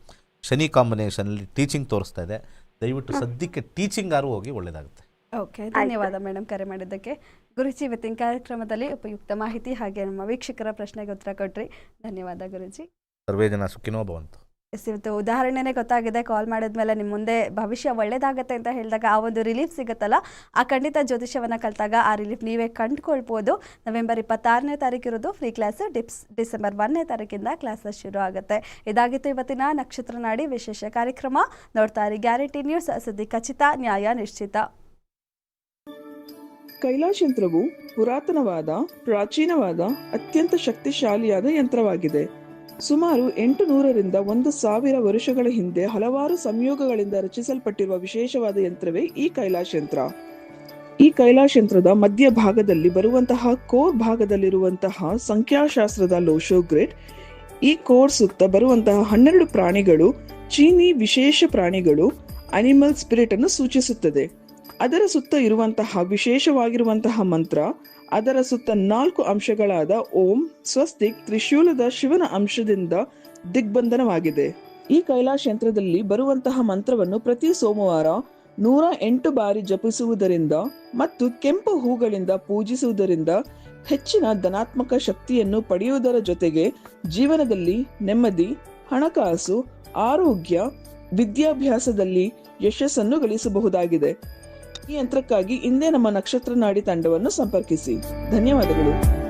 Shani ಕಾಂಬಿನೇಷನಲ್ಲಿ teaching ತೋರಿಸ್ತಾ ಇದೆ. ದಯವಿಟ್ಟು ಸದ್ಯಕ್ಕೆ ಟೀಚಿಂಗ್ ಆರು ಹೋಗಿ ಒಳ್ಳೆಯದಾಗುತ್ತೆ ಓಕೆ ಧನ್ಯವಾದ ಮೇಡಮ್ ಕರೆ ಮಾಡಿದ್ದಕ್ಕೆ. ಗುರುಜಿ ಇವತ್ತಿನ ಕಾರ್ಯಕ್ರಮದಲ್ಲಿ ಉಪಯುಕ್ತ ಮಾಹಿತಿ ಹಾಗೆ ನಮ್ಮ ವೀಕ್ಷಕರ ಪ್ರಶ್ನೆಗೆ ಉತ್ತರ ಕೊಟ್ರಿ. ಧನ್ಯವಾದ ಗುರುಜಿ. ಸರ್ವೇ ಜನ ಸುಖಿನೋ ಭವಂತು. ಎಸ್ ಇವತ್ತು ಉದಾಹರಣೆನೇ ಗೊತ್ತಾಗಿದೆ. ಕಾಲ್ ಮಾಡಿದ್ಮೇಲೆ ನಿಮ್ಮ ಮುಂದೆ ಭವಿಷ್ಯ ಒಳ್ಳೇದಾಗತ್ತೆ ಅಂತ ಹೇಳಿದಾಗ ಆ ಒಂದು ರಿಲೀಫ್ ಸಿಗುತ್ತಲ್ಲ? ಆ ಖಂಡಿತ ಜ್ಯೋತಿಷ್ಯವನ್ನು ಕಲಿತಾಗ ಆ ರಿಲೀಫ್ ನೀವೇ ಕಂಡುಕೊಳ್ಬೋದು. ನವೆಂಬರ್ ಇಪ್ಪತ್ತಾರನೇ ತಾರೀಕು ಇರೋದು ಫ್ರೀ ಕ್ಲಾಸ್ ಡಿಪ್ಸ್ ಡಿಸೆಂಬರ್ ಒಂದನೇ ತಾರೀಕಿಂದ ಕ್ಲಾಸಸ್ ಶುರು ಆಗುತ್ತೆ. ಇದಾಗಿತ್ತು ಇವತ್ತಿನ ನಕ್ಷತ್ರ ನಾಡಿ ವಿಶೇಷ ಕಾರ್ಯಕ್ರಮ. ನೋಡ್ತಾ ಇರಿ ಗ್ಯಾರಂಟಿ ನ್ಯೂಸ್. ಸುದ್ದಿ ಖಚಿತ ನ್ಯಾಯ ನಿಶ್ಚಿತ. ಕೈಲಾಶ್ ಯಂತ್ರವು ಪುರಾತನವಾದ ಪ್ರಾಚೀನವಾದ ಅತ್ಯಂತ ಶಕ್ತಿಶಾಲಿಯಾದ ಯಂತ್ರವಾಗಿದೆ. ಸುಮಾರು ಎಂಟು ನೂರರಿಂದ ಒಂದು ಸಾವಿರ ವರುಷಗಳ ಹಿಂದೆ ಹಲವಾರು ಸಂಯೋಗಗಳಿಂದ ರಚಿಸಲ್ಪಟ್ಟಿರುವ ವಿಶೇಷವಾದ ಯಂತ್ರವೇ ಈ ಕೈಲಾಶ್ ಯಂತ್ರ. ಈ ಕೈಲಾಶ್ ಯಂತ್ರದ ಮಧ್ಯ ಭಾಗದಲ್ಲಿ ಬರುವಂತಹ ಕೋರ್ ಭಾಗದಲ್ಲಿರುವಂತಹ ಸಂಖ್ಯಾಶಾಸ್ತ್ರದ ಲೋಶೋ ಗ್ರಿಡ್, ಈ ಕೋರ್ ಸುತ್ತ ಬರುವಂತಹ ಹನ್ನೆರಡು ಪ್ರಾಣಿಗಳು, ಚೀನಿ ವಿಶೇಷ ಪ್ರಾಣಿಗಳು, ಅನಿಮಲ್ ಸ್ಪಿರಿಟ್ ಅನ್ನು ಸೂಚಿಸುತ್ತದೆ. ಅದರ ಸುತ್ತ ಇರುವಂತಹ ವಿಶೇಷವಾಗಿರುವಂತಹ ಮಂತ್ರ ಅದರ ಸುತ್ತ ನಾಲ್ಕು ಅಂಶಗಳಾದ ಓಂ, ಸ್ವಸ್ತಿಕ್, ತ್ರಿಶೂಲದ ಶಿವನ ಅಂಶದಿಂದ ದಿಗ್ಬಂಧನವಾಗಿದೆ. ಈ ಕೈಲಾಶ್ ಯಂತ್ರದಲ್ಲಿ ಬರುವಂತಹ ಮಂತ್ರವನ್ನು ಪ್ರತಿ ಸೋಮವಾರ ನೂರ ಎಂಟು ಬಾರಿ ಜಪಿಸುವುದರಿಂದ ಮತ್ತು ಕೆಂಪು ಹೂಗಳಿಂದ ಪೂಜಿಸುವುದರಿಂದ ಹೆಚ್ಚಿನ ಧನಾತ್ಮಕ ಶಕ್ತಿಯನ್ನು ಪಡೆಯುವುದರ ಜೊತೆಗೆ ಜೀವನದಲ್ಲಿ ನೆಮ್ಮದಿ, ಹಣಕಾಸು, ಆರೋಗ್ಯ, ವಿದ್ಯಾಭ್ಯಾಸದಲ್ಲಿ ಯಶಸ್ಸನ್ನು ಗಳಿಸಬಹುದಾಗಿದೆ. ಈ ಯಂತ್ರಕ್ಕಾಗಿ ಇಂದೇ ನಮ್ಮ ನಕ್ಷತ್ರ ನಾಡಿ ತಂಡವನ್ನು ಸಂಪರ್ಕಿಸಿ. ಧನ್ಯವಾದಗಳು.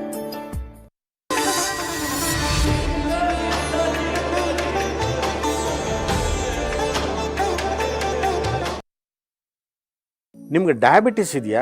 ನಿಮ್ಗೆ ಡಯಾಬಿಟಿಸ್ ಇದೆಯಾ?